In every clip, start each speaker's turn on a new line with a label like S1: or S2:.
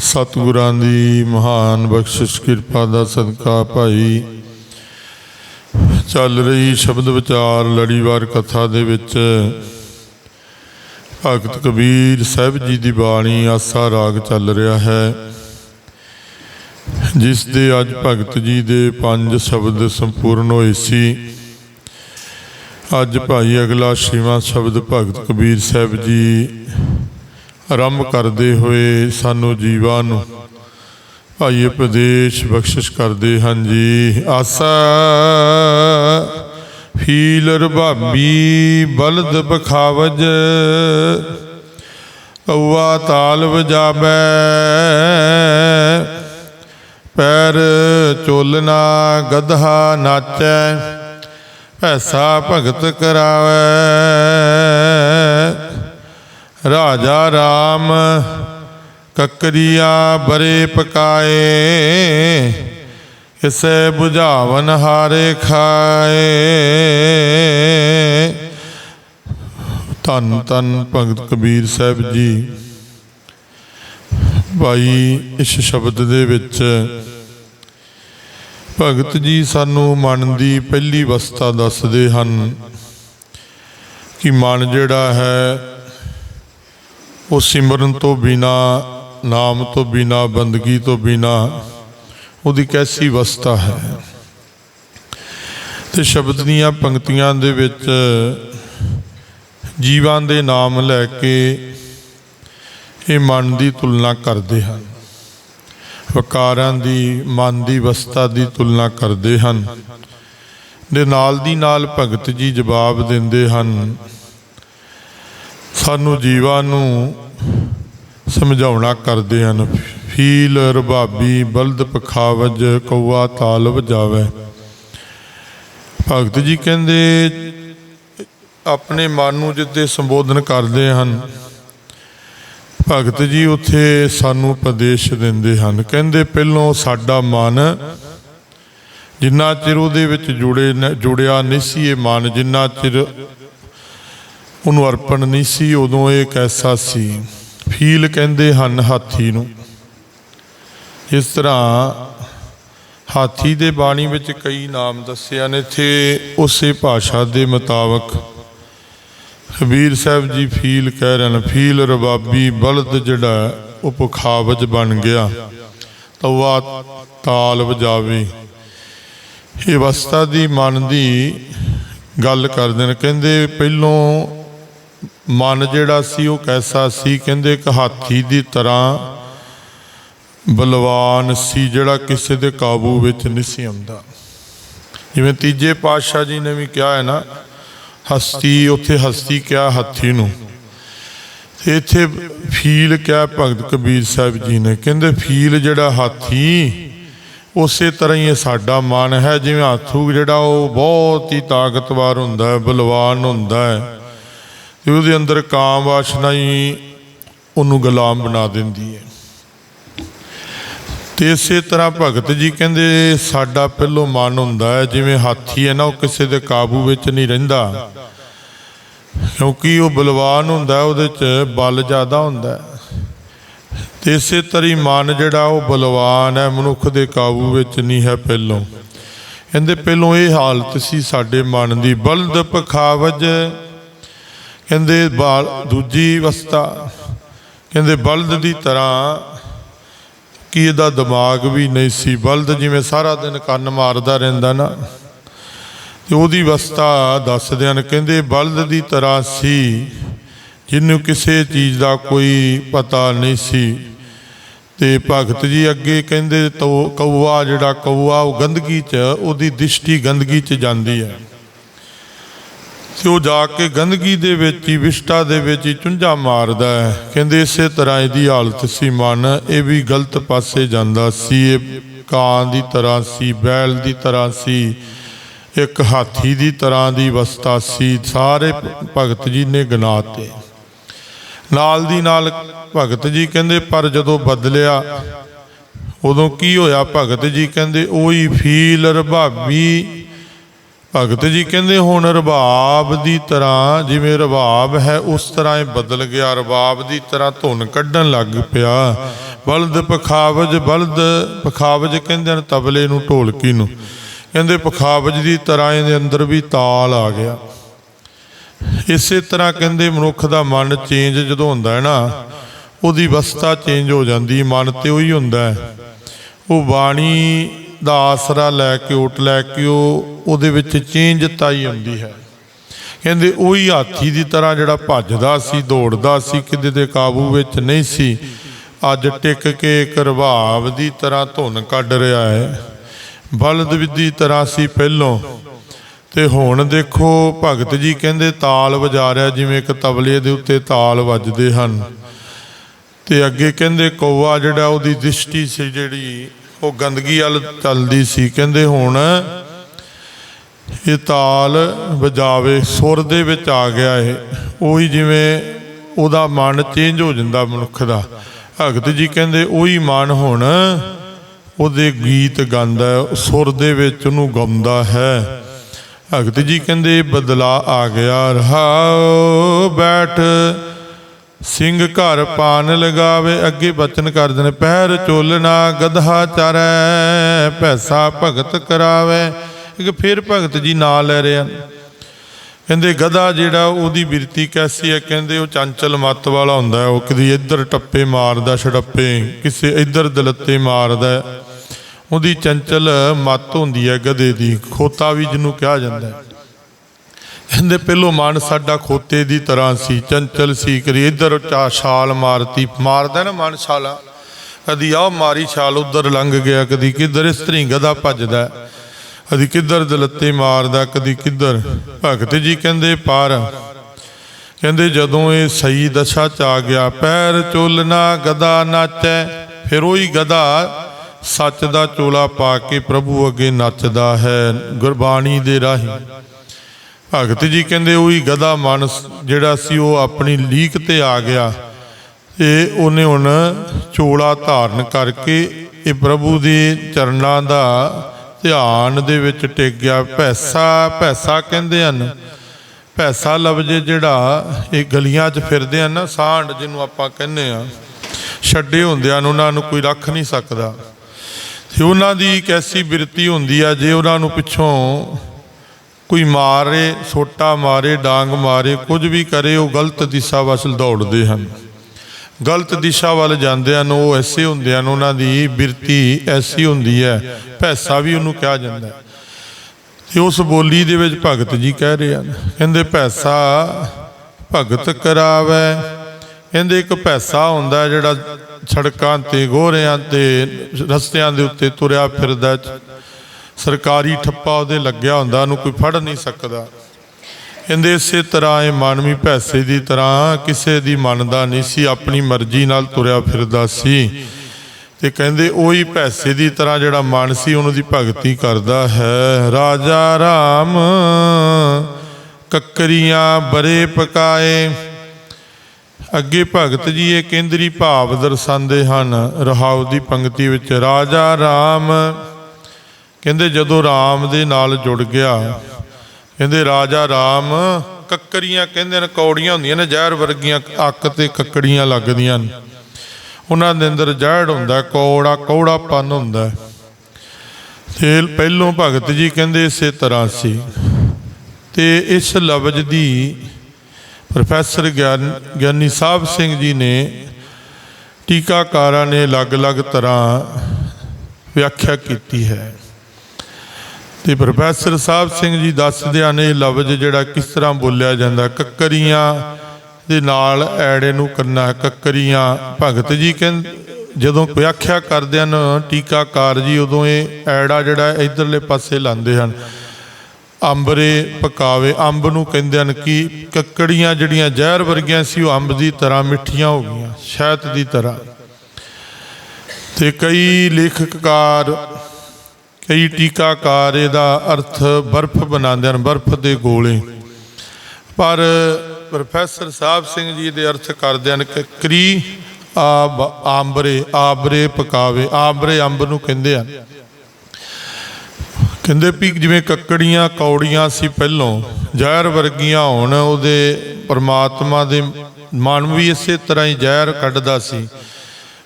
S1: ਸਤਿਗੁਰਾਂ ਦੀ ਮਹਾਨ ਬਖਸ਼ਿਸ਼, ਕਿਰਪਾ ਦਾ ਸਦਕਾ ਭਾਈ। ਚੱਲ ਰਹੀ ਸ਼ਬਦ ਵਿਚਾਰ, ਲੜੀਵਾਰ ਕਥਾ ਦੇ ਵਿੱਚ ਭਗਤ ਕਬੀਰ ਸਾਹਿਬ ਜੀ ਦੀ ਬਾਣੀ, ਆਸਾ ਰਾਗ ਚੱਲ ਰਿਹਾ ਹੈ। ਜਿਸ ਦੇ ਅੱਜ ਭਗਤ ਜੀ ਦੇ ਪੰਜ ਸ਼ਬਦ ਸੰਪੂਰਨ ਹੋਏ ਸੀ। ਅੱਜ ਭਾਈ ਅਗਲਾ ਛੇਵਾਂ ਸ਼ਬਦ ਭਗਤ ਕਬੀਰ ਸਾਹਿਬ ਜੀ ਆਰੰਭ ਕਰਦੇ ਹੋਏ ਸਾਨੂੰ ਜੀਵਾਂ ਨੂੰ ਭਾਈ ਉਪਦੇਸ਼, ਬਖਸ਼ਿਸ਼ ਕਰਦੇ ਹਨ ਜੀ। ਆਸਾ ਫੀਲ ਰਬਾਬੀ ਬਲਦ ਬਖਾਵਜ ਕਉਆ ਤਾਲ ਵਜਾਬੈ ਪੈਰ ਚੋਲਨਾ ਗਧਾ ਨਾਚੈ ਭੈਸਾ ਭਗਤ ਕਰਾਵੈ। ਰਾਜਾ ਰਾਮ ਕਕਰੀਆ ਬਰੇ ਪਕਾਏ, ਇਸੇ 부ਝਾਵਨ ਹਾਰੇ ਖਾਏ। ਧੰਨ ਧੰਨ ਭਗਤ ਕਬੀਰ ਸਾਹਿਬ ਜੀ। ਭਾਈ, ਇਸ ਸ਼ਬਦ ਦੇ ਵਿੱਚ ਭਗਤ ਜੀ ਸਾਨੂੰ ਮਨ ਦੀ ਪਹਿਲੀ ਅਵਸਥਾ ਦੱਸਦੇ ਹਨ ਕਿ ਮਨ ਜਿਹੜਾ ਹੈ ਉਹ ਸਿਮਰਨ ਤੋਂ ਬਿਨਾ, ਨਾਮ ਤੋਂ ਬਿਨਾ, ਬੰਦਗੀ ਤੋਂ ਬਿਨਾ ਉਹਦੀ ਕੈਸੀ ਅਵਸਥਾ ਹੈ? ਤੇ ਸ਼ਬਦ ਦੀਆਂ ਪੰਕਤੀਆਂ ਦੇ ਵਿੱਚ ਜੀਵਾਂ ਦੇ ਨਾਮ ਲੈ ਕੇ ਇਹ ਮਨ ਦੀ ਤੁਲਨਾ ਕਰਦੇ ਹਨ। ਵਕਾਰਾਂ ਦੀ, ਮਨ ਦੀ ਅਵਸਥਾ ਦੀ ਤੁਲਨਾ ਕਰਦੇ ਹਨ। ਦੇ ਨਾਲ ਦੀ ਨਾਲ ਭਗਤ ਜੀ ਜਵਾਬ ਦਿੰਦੇ ਹਨ ਸਾਨੂੰ ਜੀਵਾਂ ਨੂੰ ਸਮਝਾਉਣਾ ਕਰਦੇ ਹਨ। ਫੀਲ ਰਬਾਬੀ ਬਲਦ ਪਖਾਵਜ ਕੌਆ ਤਾਲ ਵਜਾਵੇ। ਭਗਤ ਜੀ ਕਹਿੰਦੇ, ਆਪਣੇ ਮਨ ਨੂੰ ਜਿੱਤੇ ਸੰਬੋਧਨ ਕਰਦੇ ਹਨ। ਭਗਤ ਜੀ ਉੱਥੇ ਸਾਨੂੰ ਉਪਦੇਸ਼ ਦਿੰਦੇ ਹਨ। ਕਹਿੰਦੇ, ਪਹਿਲੋਂ ਸਾਡਾ ਮਨ ਜਿੰਨਾ ਚਿਰ ਉਹਦੇ ਵਿੱਚ ਜੁੜੇ ਨ- ਜੁੜਿਆ ਨਹੀਂ ਸੀ, ਇਹ ਮਨ ਜਿੰਨਾ ਚਿਰ ਉਹਨੂੰ ਅਰਪਣ ਨਹੀਂ ਸੀ, ਉਦੋਂ ਇਹ ਕੈਸਾ ਸੀ। ਫੀਲ ਕਹਿੰਦੇ ਹਨ ਹਾਥੀ ਨੂੰ। ਇਸ ਤਰ੍ਹਾਂ ਹਾਥੀ ਦੇ ਬਾਣੀ ਵਿੱਚ ਕਈ ਨਾਮ ਦੱਸਿਆ ਨੇ, ਇੱਥੇ ਉਸੇ ਭਾਸ਼ਾ ਦੇ ਮੁਤਾਬਕ ਕਬੀਰ ਸਾਹਿਬ ਜੀ ਫੀਲ ਕਹਿ ਰਹੇ ਨੇ, ਫੀਲ ਰਬਾਬੀ ਬਲਦ ਜਿਹੜਾ ਉਹ ਪੁਖਾਵਜ ਬਣ ਗਿਆ। ਤਵਾ ਤਾਲ ਵਜਾਵੇ। ਇਹ ਅਵਸਥਾ ਦੀ ਮਨ ਦੀ ਗੱਲ ਕਰਦੇ ਨੇ, ਕਹਿੰਦੇ ਪਹਿਲੋਂ ਮਨ ਜਿਹੜਾ ਸੀ ਉਹ ਕੈਸਾ ਸੀ? ਕਹਿੰਦੇ ਇੱਕ ਹਾਥੀ ਦੀ ਤਰ੍ਹਾਂ ਬਲਵਾਨ ਸੀ ਜਿਹੜਾ ਕਿਸੇ ਦੇ ਕਾਬੂ ਵਿੱਚ ਨਹੀਂ ਸੀ ਆਉਂਦਾ। ਜਿਵੇਂ ਤੀਜੇ ਪਾਤਸ਼ਾਹ ਜੀ ਨੇ ਵੀ ਕਿਹਾ ਹੈ ਨਾ, ਹਸਤੀ, ਉੱਥੇ ਹਸਤੀ ਕਿਹਾ ਹਾਥੀ ਨੂੰ। ਇੱਥੇ ਫੀਲ ਕਿਹਾ ਭਗਤ ਕਬੀਰ ਸਾਹਿਬ ਜੀ ਨੇ। ਕਹਿੰਦੇ ਫੀਲ ਜਿਹੜਾ ਹਾਥੀ, ਉਸੇ ਤਰ੍ਹਾਂ ਹੀ ਸਾਡਾ ਮਨ ਹੈ। ਜਿਵੇਂ ਹਾਥੂ ਜਿਹੜਾ ਉਹ ਬਹੁਤ ਹੀ ਤਾਕਤਵਰ ਹੁੰਦਾ ਹੈ, ਬਲਵਾਨ ਹੁੰਦਾ ਹੈ। ਤੇ ਉਹਦੇ ਅੰਦਰ ਕਾਮ ਵਾਸ਼ਨਾ ਹੀ ਉਹਨੂੰ ਗੁਲਾਮ ਬਣਾ ਦਿੰਦੀ ਹੈ। ਤੇ ਇਸੇ ਤਰ੍ਹਾਂ ਭਗਤ ਜੀ ਕਹਿੰਦੇ, ਸਾਡਾ ਪਹਿਲੋਂ ਮਨ ਹੁੰਦਾ ਹੈ, ਜਿਵੇਂ ਹਾਥੀ ਹੈ ਨਾ, ਉਹ ਕਿਸੇ ਦੇ ਕਾਬੂ ਵਿੱਚ ਨਹੀਂ ਰਹਿੰਦਾ। ਕਿਉਂਕਿ ਉਹ ਬਲਵਾਨ ਹੁੰਦਾ ਉਹਦੇ 'ਚ ਬਲ ਜ਼ਿਆਦਾ ਹੁੰਦਾ ਹੈ। ਤੇ ਇਸੇ ਤਰ੍ਹਾਂ ਹੀ ਮਨ ਜਿਹੜਾ, ਉਹ ਬਲਵਾਨ ਹੈ, ਮਨੁੱਖ ਦੇ ਕਾਬੂ ਵਿੱਚ ਨਹੀਂ ਹੈ ਪਹਿਲੋਂ। ਕਹਿੰਦੇ, ਪਹਿਲੋਂ ਇਹ ਹਾਲਤ ਸੀ ਸਾਡੇ ਮਨ ਦੀ, ਬਲਦ ਪਖਾਵਜ ਕਹਿੰਦੇ ਬਾਲ ਦੂਜੀ ਅਵਸਥਾ, ਕਹਿੰਦੇ ਬਲਦ ਦੀ ਤਰ੍ਹਾਂ ਕਿ ਇਹਦਾ ਦਿਮਾਗ ਵੀ ਨਹੀਂ ਸੀ। ਬਲਦ ਜਿਵੇਂ ਸਾਰਾ ਦਿਨ ਕੰਨ ਮਾਰਦਾ ਰਹਿੰਦਾ ਨਾ। ਤੇ ਉਹਦੀ ਅਵਸਥਾ ਦੱਸਦੇ ਹਨ, ਕਹਿੰਦੇ ਬਲਦ ਦੀ ਤਰ੍ਹਾਂ ਸੀ, ਜਿਹਨੂੰ ਕਿਸੇ ਚੀਜ਼ ਦਾ ਕੋਈ ਪਤਾ ਨਹੀਂ ਸੀ। ਤੇ ਭਗਤ ਜੀ ਅੱਗੇ ਕਹਿੰਦੇ ਤੋ ਕਊਆ ਜਿਹੜਾ ਕਊਆ, ਉਹ ਗੰਦਗੀ 'ਚ, ਉਹਦੀ ਦ੍ਰਿਸ਼ਟੀ ਗੰਦਗੀ 'ਚ ਜਾਂਦੀ ਹੈ। ਤੇ ਉਹ ਜਾ ਕੇ ਗੰਦਗੀ ਦੇ ਵਿੱਚ ਹੀ ਵਿਸ਼ਟਾ ਦੇ ਵਿੱਚ ਹੀ ਚੁੰਝਾ ਮਾਰਦਾ ਹੈ। ਕਹਿੰਦੇ ਇਸੇ ਤਰ੍ਹਾਂ ਇਹਦੀ ਹਾਲਤ ਸੀ। ਮਨ ਇਹ ਵੀ ਗਲਤ ਪਾਸੇ ਜਾਂਦਾ ਸੀ। ਇਹ ਕਾਂ ਦੀ ਤਰ੍ਹਾਂ ਸੀ, ਬੈਲ ਦੀ ਤਰ੍ਹਾਂ ਸੀ, ਇੱਕ ਹਾਥੀ ਦੀ ਤਰ੍ਹਾਂ ਦੀ ਅਵਸਥਾ ਸੀ। ਸਾਰੇ ਭਗਤ ਜੀ ਨੇ ਗਿਨਾਤੇ ਨਾਲ ਦੀ ਨਾਲ ਭਗਤ ਜੀ ਕਹਿੰਦੇ, ਪਰ ਜਦੋਂ ਬਦਲਿਆ, ਉਦੋਂ ਕੀ ਹੋਇਆ? ਭਗਤ ਜੀ ਕਹਿੰਦੇ, ਉਹੀ ਫੀਲ ਰਭਾਬੀ ਭਗਤ ਜੀ ਕਹਿੰਦੇ ਹੁਣ ਰਬਾਬ ਦੀ ਤਰ੍ਹਾਂ ਜਿਵੇਂ ਰਬਾਬ ਹੈ ਉਸ ਤਰ੍ਹਾਂ ਇਹ ਬਦਲ ਗਿਆ। ਰਬਾਬ ਦੀ ਤਰ੍ਹਾਂ ਧੁਨ ਕੱਢਣ ਲੱਗ ਪਿਆ। ਬਲਦ ਪਖਾਵਜ ਬਲਦ ਪਖਾਵਜ ਕਹਿੰਦੇ ਨੇ ਤਬਲੇ ਨੂੰ, ਢੋਲਕੀ ਨੂੰ। ਕਹਿੰਦੇ ਪਖਾਵਜ ਦੀ ਤਰ੍ਹਾਂ ਇਹਦੇ ਅੰਦਰ ਵੀ ਤਾਲ ਆ ਗਿਆ। ਇਸੇ ਤਰ੍ਹਾਂ ਕਹਿੰਦੇ ਮਨੁੱਖ ਦਾ ਮਨ ਚੇਂਜ ਜਦੋਂ ਹੁੰਦਾ ਹੈ ਨਾ, ਉਹਦੀ ਅਵਸਥਾ ਚੇਂਜ ਹੋ ਜਾਂਦੀ ਮਨ ਤੇ ਉਹੀ ਹੁੰਦਾ ਹੈ। ਉਹ ਬਾਣੀ ਦਾ ਆਸਰਾ ਲੈ ਕੇ ਓਟ ਲੈ ਕੇ ਉਹ ਉਹਦੇ ਵਿੱਚ ਚੇਂਜ ਤਾਈ ਹੁੰਦੀ ਹੈ। ਕਹਿੰਦੇ ਉਹੀ ਹਾਥੀ ਦੀ ਤਰ੍ਹਾਂ ਜਿਹੜਾ ਭੱਜਦਾ ਸੀ, ਦੌੜਦਾ ਸੀ, ਕਿਤੇ ਦੇ ਕਾਬੂ ਵਿੱਚ ਨਹੀਂ ਸੀ। ਅੱਜ ਟਿਕ ਕੇ ਇੱਕ ਰਵਾਬ ਦੀ ਤਰ੍ਹਾਂ ਧੁਨ ਕੱਢ ਰਿਹਾ ਹੈ। ਬਲਦ ਦੀ ਤਰ੍ਹਾਂ ਸੀ ਪਹਿਲੋਂ। ਤੇ ਹੁਣ ਦੇਖੋ, ਭਗਤ ਜੀ ਕਹਿੰਦੇ ਤਾਲ ਵਜਾ ਰਿਹਾ, ਜਿਵੇਂ ਇੱਕ ਤਬਲੇ ਦੇ ਉੱਤੇ ਤਾਲ ਵੱਜਦੇ ਹਨ। ਤੇ ਅੱਗੇ ਕਹਿੰਦੇ ਕੌਵਾ ਜਿਹੜਾ ਉਹਦੀ ਦ੍ਰਿਸ਼ਟੀ ਸੀ ਜਿਹੜੀ, ਉਹ ਗੰਦਗੀ ਵੱਲ ਚੱਲਦੀ ਸੀ। ਕਹਿੰਦੇ ਹੁਣ ਇਹ ਤਾਲ ਵਜਾਵੇ, ਸੁਰ ਦੇ ਵਿੱਚ ਆ ਗਿਆ ਇਹ। ਉਹੀ ਜਿਵੇਂ ਉਹਦਾ ਮਨ ਚੇਂਜ ਹੋ ਜਾਂਦਾ ਮਨੁੱਖ ਦਾ। ਭਗਤ ਜੀ ਕਹਿੰਦੇ ਉਹੀ ਮਨ ਹੁਣ ਉਹਦੇ ਗੀਤ ਗਾਉਂਦਾ ਸੁਰ ਦੇ ਵਿੱਚ ਉਹਨੂੰ ਗਾਉਂਦਾ ਹੈ। ਭਗਤ ਜੀ ਕਹਿੰਦੇ ਬਦਲਾ ਆ ਗਿਆ। ਰਹਾਓ, ਬੈਠ, ਸਿੰਘ ਘਰ ਪਾਨ ਲਗਾਵੇ, ਅੱਗੇ ਬਚਨ ਕਰਦੇ ਨੇ ਪਹਿਰ ਚੋਲਣਾ, ਗਧਾ ਚਰੈ, ਪੈਸਾ ਭਗਤ ਕਰਾਵੇ। ਇੱਕ ਫਿਰ ਭਗਤ ਜੀ ਨਾਂ ਲੈ ਰਹੇ ਹਨ ਕਹਿੰਦੇ ਗਧਾ ਜਿਹੜਾ ਉਹਦੀ ਬਿਰਤੀ ਕੈਸੀ ਹੈ ਕਹਿੰਦੇ ਉਹ ਚੰਚਲ ਮੱਤ ਵਾਲਾ ਹੁੰਦਾ ਉਹ ਕਦੀ ਇੱਧਰ ਟੱਪੇ ਮਾਰਦਾ ਛੜੱਪੇ, ਕਿਸੇ ਇੱਧਰ ਦਲੱਤੇ ਮਾਰਦਾ ਉਹਦੀ ਚੰਚਲ ਮੱਤ ਹੁੰਦੀ ਹੈ ਗਧੇ ਦੀ। ਖੋਤਾ ਵੀ ਜਿਹਨੂੰ ਕਿਹਾ ਜਾਂਦਾ ਕਹਿੰਦੇ ਪਹਿਲੋਂ ਮਨ ਸਾਡਾ ਖੋਤੇ ਦੀ ਤਰ੍ਹਾਂ ਸੀ, ਚੰਚਲ ਸੀ। ਕਦੀ ਇੱਧਰ ਚਾ ਛਾਲ ਮਾਰਤੀ, ਮਾਰਦਾ ਨਾ ਮਨ ਛਾਲਾ। ਕਦੀ ਆਹ ਮਾਰੀ ਛਾਲ, ਉਧਰ ਲੰਘ ਗਿਆ। ਕਦੀ ਕਿੱਧਰ ਇਸ ਤਰੀ ਗਧਾ ਭੱਜਦਾ ਕਦੀ ਕਿੱਧਰ ਦਲੱਤੇ ਮਾਰਦਾ, ਕਦੀ ਕਿੱਧਰ। ਭਗਤ ਜੀ ਕਹਿੰਦੇ, ਪਾਰ ਕਹਿੰਦੇ, ਜਦੋਂ ਇਹ ਸਹੀ ਦਸ਼ਾ ਚ ਆ ਗਿਆ, ਪੈਰ ਚੋਲਣਾ ਗਦਾ ਨਾਚੈ। ਫਿਰ ਉਹੀ ਗਧਾ ਸੱਚ ਦਾ ਚੋਲਾ ਪਾ ਕੇ ਪ੍ਰਭੂ ਅੱਗੇ ਨੱਚਦਾ ਹੈ ਗੁਰਬਾਣੀ ਦੇ ਰਾਹੀਂ। ਭਗਤ ਜੀ ਕਹਿੰਦੇ, ਉਹੀ ਗਧਾ ਮਨ ਜਿਹੜਾ ਸੀ, ਉਹ ਆਪਣੀ ਲੀਕ ਤੇ ਆ ਗਿਆ। ਤੇ ਉਹਨੇ ਹੁਣ ਚੋਲਾ ਧਾਰਨ ਕਰਕੇ ਇਹ ਪ੍ਰਭੂ ਦੇ ਚਰਨਾਂ ਦਾ ਧਿਆਨ ਦੇ ਵਿੱਚ ਟਿਕ ਗਿਆ ਪੈਸਾ ਪੈਸਾ ਕਹਿੰਦੇ ਹਨ। ਪੈਸਾ ਲਫ਼ਜ਼ ਜਿਹੜਾ ਇਹ ਗਲੀਆਂ 'ਚ ਫਿਰਦੇ ਹਨ ਨਾ, ਸਾਂਢ ਜਿਹਨੂੰ ਆਪਾਂ ਕਹਿੰਦੇ ਆ ਛੱਡੇ ਹੁੰਦਿਆਂ ਨੂੰ ਉਹਨਾਂ ਨੂੰ ਕੋਈ ਰੱਖ ਨਹੀਂ ਸਕਦਾ। ਤੇ ਉਹਨਾਂ ਦੀ ਇੱਕ ਐਸੀ ਬਿਰਤੀ ਹੁੰਦੀ ਆ, ਜੇ ਉਹਨਾਂ ਨੂੰ ਪਿੱਛੋਂ ਕੋਈ ਮਾਰੇ, ਸੋਟਾ ਮਾਰੇ, ਡਾਂਗ ਮਾਰੇ, ਕੁਝ ਵੀ ਕਰੇ, ਉਹ ਗਲਤ ਦਿਸ਼ਾ ਵੱਲ ਦੌੜਦੇ ਹਨ। ਗਲਤ ਦਿਸ਼ਾ ਵੱਲ ਜਾਂਦੇ ਹਨ, ਉਹ ਐਸੇ ਹੁੰਦੇ ਹਨ, ਉਹਨਾਂ ਦੀ ਬਿਰਤੀ ਐਸੀ ਹੁੰਦੀ ਹੈ ਪੈਸਾ ਵੀ ਉਹਨੂੰ ਕਿਹਾ ਜਾਂਦਾ ਹੈ। ਤੇ ਉਸ ਬੋਲੀ ਦੇ ਵਿੱਚ ਭਗਤ ਜੀ ਕਹਿ ਰਹੇ ਹਨ, ਕਹਿੰਦੇ ਪੈਸਾ ਭਗਤ ਕਰਾਵੇ। ਕਹਿੰਦੇ ਇੱਕ ਪੈਸਾ ਹੁੰਦਾ ਜਿਹੜਾ ਸੜਕਾਂ ਤੇ, ਗੋਰਿਆਂ ਤੇ, ਰਸਤਿਆਂ ਦੇ ਉੱਤੇ ਤੁਰਿਆ ਫਿਰਦਾ ਸਰਕਾਰੀ ਠੱਪਾ ਉਹਦੇ ਲੱਗਿਆ ਹੁੰਦਾ, ਉਹਨੂੰ ਕੋਈ ਫੜ ਨਹੀਂ ਸਕਦਾ। ਕਹਿੰਦੇ, ਇਸੇ ਤਰ੍ਹਾਂ ਇਹ ਮਾਨਵੀ ਪੈਸੇ ਦੀ ਤਰ੍ਹਾਂ ਕਿਸੇ ਦੀ ਮੰਨਦਾ ਨਹੀਂ ਸੀ, ਆਪਣੀ ਮਰਜ਼ੀ ਨਾਲ ਤੁਰਿਆ ਫਿਰਦਾ ਸੀ। ਤੇ ਕਹਿੰਦੇ, ਉਹੀ ਪੈਸੇ ਦੀ ਤਰ੍ਹਾਂ ਜਿਹੜਾ ਮਨ ਸੀ ਉਹਨਾਂ ਦੀ ਭਗਤੀ ਕਰਦਾ ਹੈ। ਰਾਜਾ ਰਾਮ ਕੱਕਰੀਆਂ ਬਰੇ ਪਕਾਏ। ਅੱਗੇ ਭਗਤ ਜੀ ਇਹ ਕੇਂਦਰੀ ਭਾਵ ਦਰਸਾਉਂਦੇ ਹਨ, ਰਹਾਉ ਦੀ ਪੰਕਤੀ ਵਿੱਚ, ਰਾਜਾ ਰਾਮ, ਕਹਿੰਦੇ, ਜਦੋਂ ਰਾਮ ਦੇ ਨਾਲ ਜੁੜ ਗਿਆ ਕਹਿੰਦੇ, ਰਾਜਾ ਰਾਮ ਕੱਕਰੀਆਂ ਕਹਿੰਦੇ ਨੇ, ਕੌੜੀਆਂ ਹੁੰਦੀਆਂ ਨੇ, ਜ਼ਹਿਰ ਵਰਗੀਆਂ ਅੱਕ ਤੇ ਕੱਕੜੀਆਂ ਲੱਗਦੀਆਂ ਨੇ। ਉਹਨਾਂ ਦੇ ਅੰਦਰ ਜ਼ਹਿਰ ਹੁੰਦਾ, ਕੌੜਾ ਕੌੜਾਪਨ ਹੁੰਦਾ। ਹੈ। ਤੇ ਪਹਿਲੋਂ ਭਗਤ ਜੀ ਕਹਿੰਦੇ, ਇਸੇ ਤਰ੍ਹਾਂ ਸੀ। ਤੇ ਇਸ ਲਫ਼ਜ਼ ਦੀ ਪ੍ਰੋਫੈਸਰ ਗਿਆਨ, ਗਿਆਨੀ ਸਾਹਿਬ ਸਿੰਘ ਜੀ ਨੇ ਟੀਕਾਕਾਰਾਂ ਨੇ ਅਲੱਗ-ਅਲੱਗ ਤਰ੍ਹਾਂ ਵਿਆਖਿਆ ਕੀਤੀ ਹੈ। ਤੇ ਪ੍ਰੋਫੈਸਰ ਸਾਹਿਬ ਸਿੰਘ ਜੀ ਦੱਸਦੇ ਹਨ ਇਹ ਲਫ਼ਜ਼ ਜਿਹੜਾ ਕਿਸ ਤਰ੍ਹਾਂ ਬੋਲਿਆ ਜਾਂਦਾ। ਕੱਕਰੀਆਂ ਦੇ ਨਾਲ ਐੜੇ ਨੂੰ ਕਰਨਾ ਕੱਕਰੀਆਂ, ਭਗਤ ਜੀ ਕਹਿੰਦੇ, ਜਦੋਂ ਵਿਆਖਿਆ ਕਰਦੇ ਹਨ, ਟੀਕਾਕਾਰ ਜੀ, ਉਦੋਂ ਇਹ ਐੜਾ ਜਿਹੜਾ ਇਧਰਲੇ ਪਾਸੇ ਲਾਉਂਦੇ ਹਨ। ਅੰਬਰੇ ਪਕਾਵੇ, ਅੰਬ ਨੂੰ ਕਹਿੰਦੇ ਹਨ ਕਿ ਕੱਕੜੀਆਂ ਜਿਹੜੀਆਂ ਜ਼ਹਿਰ ਵਰਗੀਆਂ ਸੀ, ਉਹ ਅੰਬ ਦੀ ਤਰ੍ਹਾਂ ਮਿੱਠੀਆਂ ਹੋ ਗਈਆਂ, ਸ਼ਹਿਦ ਦੀ ਤਰ੍ਹਾਂ। ਤੇ ਕਈ ਲੇਖਕਕਾਰ ਕਈ ਟੀਕਾਕਾਰ ਇਹਦਾ ਅਰਥ ਬਰਫ਼ ਬਣਾਉਂਦੇ ਹਨ, ਬਰਫ਼ ਦੇ ਗੋਲੇ। ਪਰ ਪ੍ਰੋਫੈਸਰ ਸਾਹਿਬ ਸਿੰਘ ਜੀ ਦੇ ਅਰਥ ਕਰਦੇ ਹਨ ਕਿ ਕਰੀ ਆਬ ਆਂਬਰੇ, ਆਬਰੇ ਪਕਾਵੇ। ਆਬਰੇ ਅੰਬ ਨੂੰ ਕਹਿੰਦੇ ਹਨ। ਕਹਿੰਦੇ ਵੀ ਜਿਵੇਂ ਕੱਕੜੀਆਂ, ਕੌੜੀਆਂ ਸੀ ਪਹਿਲੋਂ, ਜ਼ਹਿਰ ਵਰਗੀਆਂ ਹੋਣ, ਉਹਦੇ ਪਰਮਾਤਮਾ ਦੇ ਮਨ ਵੀ ਇਸੇ ਤਰ੍ਹਾਂ ਹੀ ਜ਼ਹਿਰ ਕੱਢਦਾ ਸੀ।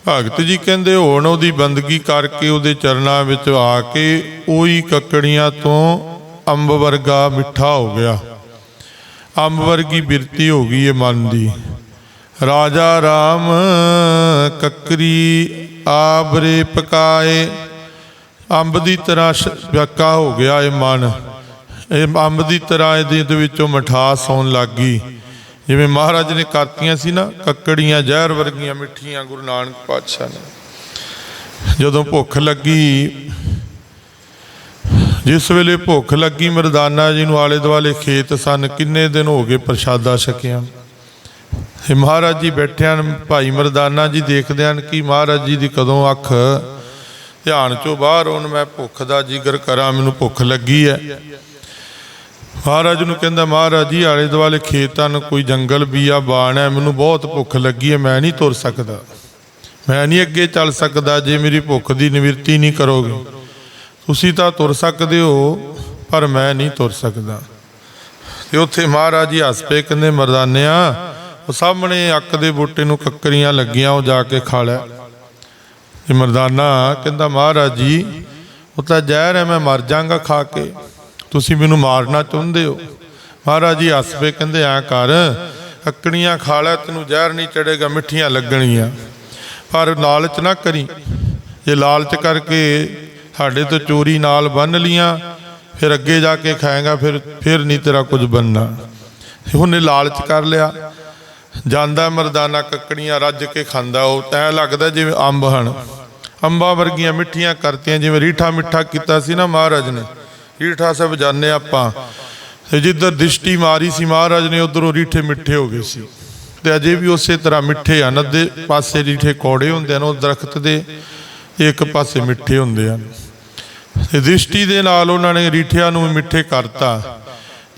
S1: ਭਗਤ ਜੀ ਕਹਿੰਦੇ, ਹੋਣ ਉਹਦੀ ਬੰਦਗੀ ਕਰਕੇ ਉਹਦੇ ਚਰਨਾਂ ਵਿੱਚ ਆ ਕੇ ਉਹੀ ਕੱਕੜੀਆਂ ਤੋਂ ਅੰਬ ਵਰਗਾ ਮਿੱਠਾ ਹੋ ਗਿਆ। ਅੰਬ ਵਰਗੀ ਬਿਰਤੀ ਹੋ ਗਈ ਇਹ ਮਨ ਦੀ। ਰਾਜਾ ਰਾਮ ਕੱਕਰੀ ਆਬਰੇ ਪਕਾਏ। ਅੰਬ ਦੀ ਤਰ੍ਹਾਂ ਵਿਆਕਾ ਹੋ ਗਿਆ ਇਹ ਮਨ। ਇਹ ਅੰਬ ਦੀ ਤਰ੍ਹਾਂ ਇਹਦੇ ਇਹਦੇ ਵਿੱਚੋਂ ਮਠਾਸ ਆਉਣ ਲੱਗ ਗਈ। ਜਿਵੇਂ ਮਹਾਰਾਜ ਨੇ ਕਰਤੀਆਂ ਸੀ ਨਾ, ਕੱਕੜੀਆਂ, ਜ਼ਹਿਰ ਵਰਗੀਆਂ ਮਿੱਠੀਆਂ ਗੁਰੂ ਨਾਨਕ ਪਾਤਸ਼ਾਹ ਨੇ। ਜਦੋਂ ਭੁੱਖ ਲੱਗੀ, ਜਿਸ ਵੇਲੇ ਭੁੱਖ ਲੱਗੀ, ਮਰਦਾਨਾ ਜੀ ਨੂੰ ਆਲੇ ਦੁਆਲੇ ਖੇਤ ਸਨ, ਕਿੰਨੇ ਦਿਨ ਹੋ ਗਏ ਪ੍ਰਸ਼ਾਦਾ ਛਕਿਆ। ਇਹ ਮਹਾਰਾਜ ਜੀ ਬੈਠੇ ਹਨ, ਭਾਈ ਮਰਦਾਨਾ ਜੀ ਦੇਖਦੇ ਹਨ ਕਿ ਮਹਾਰਾਜ ਜੀ ਦੀ ਕਦੋਂ ਅੱਖ ਧਿਆਨ ਚੋਂ ਬਾਹਰ ਹੁਣ ਮੈਂ ਭੁੱਖ ਦਾ ਜ਼ਿਕਰ ਕਰਾਂ, ਮੈਨੂੰ ਭੁੱਖ ਲੱਗੀ ਹੈ। ਮਹਾਰਾਜ ਨੂੰ ਕਹਿੰਦਾ, ਮਹਾਰਾਜ ਜੀ, ਆਲੇ ਦੁਆਲੇ ਖੇਤਾਂ ਨੂੰ ਕੋਈ ਜੰਗਲ ਬੀਆ ਬਾਣ ਹੈ, ਮੈਨੂੰ ਬਹੁਤ ਭੁੱਖ ਲੱਗੀ ਹੈ, ਮੈਂ ਨਹੀਂ ਤੁਰ ਸਕਦਾ। ਮੈਂ ਨਹੀਂ ਅੱਗੇ ਚੱਲ ਸਕਦਾ, ਜੇ ਮੇਰੀ ਭੁੱਖ ਦੀ ਨਿਵਰਤੀ ਨਹੀਂ ਕਰੋਗੇ। ਤੁਸੀਂ ਤਾਂ ਤੁਰ ਸਕਦੇ ਹੋ, ਪਰ ਮੈਂ ਨਹੀਂ ਤੁਰ ਸਕਦਾ। ਤੇ ਉੱਥੇ ਮਹਾਰਾਜ ਜੀ ਹੱਸ ਪਏ, ਕਹਿੰਦੇ, ਮਰਦਾਨਿਆ, ਉਹ ਸਾਹਮਣੇ ਅੱਕ ਦੇ ਬੂਟੇ ਨੂੰ ਕੱਕਰੀਆਂ ਲੱਗੀਆਂ, ਉਹ ਜਾ ਕੇ ਖਾ ਲੈ। ਤੇ ਮਰਦਾਨਾ ਕਹਿੰਦਾ, ਮਹਾਰਾਜ ਜੀ, ਉਹ ਤਾਂ ਜ਼ਹਿਰ ਹੈ, ਮੈਂ ਮਰ ਜਾਗਾ ਖਾ ਕੇ। ਤੁਸੀਂ ਮੈਨੂੰ ਮਾਰਨਾ ਚਾਹੁੰਦੇ ਹੋ। ਮਹਾਰਾਜ ਜੀ ਹੱਸ ਪਏ ਕਹਿੰਦੇ ਆ ਕਰ ਅੱਕੜੀਆਂ ਖਾ ਲੈ, ਤੈਨੂੰ ਜ਼ਹਿਰ ਨਹੀਂ ਚੜੇਗਾ ਮਿੱਠੀਆਂ ਲੱਗਣੀਆਂ। ਪਰ ਲਾਲਚ ਨਾ ਕਰੀ। ਜੇ ਲਾਲਚ ਕਰਕੇ ਸਾਡੇ ਤੋਂ ਚੋਰੀ ਨਾਲ ਬੰਨ ਲੀਆਂ, ਫਿਰ ਅੱਗੇ ਜਾ ਕੇ ਖਾਏਗਾ, ਫਿਰ ਫਿਰ ਨਹੀਂ ਤੇਰਾ ਕੁਝ ਬੰਨਣਾ ਉਹਨੇ ਲਾਲਚ ਕਰ ਲਿਆ। ਜਾਂਦਾ ਮਰਦਾਨਾ ਕੱਕੜੀਆਂ ਰੱਜ ਕੇ ਖਾਂਦਾ, ਉਹ ਐ ਲੱਗਦਾ ਜਿਵੇਂ ਅੰਬ ਹਨ। ਅੰਬਾਂ ਵਰਗੀਆਂ ਮਿੱਠੀਆਂ ਕਰਤੀਆਂ, ਜਿਵੇਂ ਰੀਠਾ ਮਿੱਠਾ ਕੀਤਾ ਸੀ ਨਾ ਮਹਾਰਾਜ ਨੇ। ਰੀਠਾ ਸਭ ਜਾਣੇ ਆਪਾਂ। ਤੇ ਜਿੱਧਰ ਦ੍ਰਿਸ਼ਟੀ ਮਾਰੀ ਸੀ ਮਹਾਰਾਜ ਨੇ ਉਧਰੋਂ ਰੀਠੇ ਮਿੱਠੇ ਹੋ ਗਏ ਸੀ। ਤੇ ਅਜੇ ਵੀ ਉਸੇ ਤਰ੍ਹਾਂ ਮਿੱਠੇ ਹਨ। ਅੱਧੇ ਪਾਸੇ ਰੀਠੇ ਕੌੜੇ ਹੁੰਦੇ ਹਨ ਉਹ ਦਰਖਤ ਦੇ ਇੱਕ ਪਾਸੇ ਮਿੱਠੇ ਹੁੰਦੇ ਹਨ। ਤੇ ਦ੍ਰਿਸ਼ਟੀ ਦੇ ਨਾਲ ਉਹਨਾਂ ਨੇ ਰੀਠਿਆਂ ਨੂੰ ਮਿੱਠੇ ਕਰਤਾ।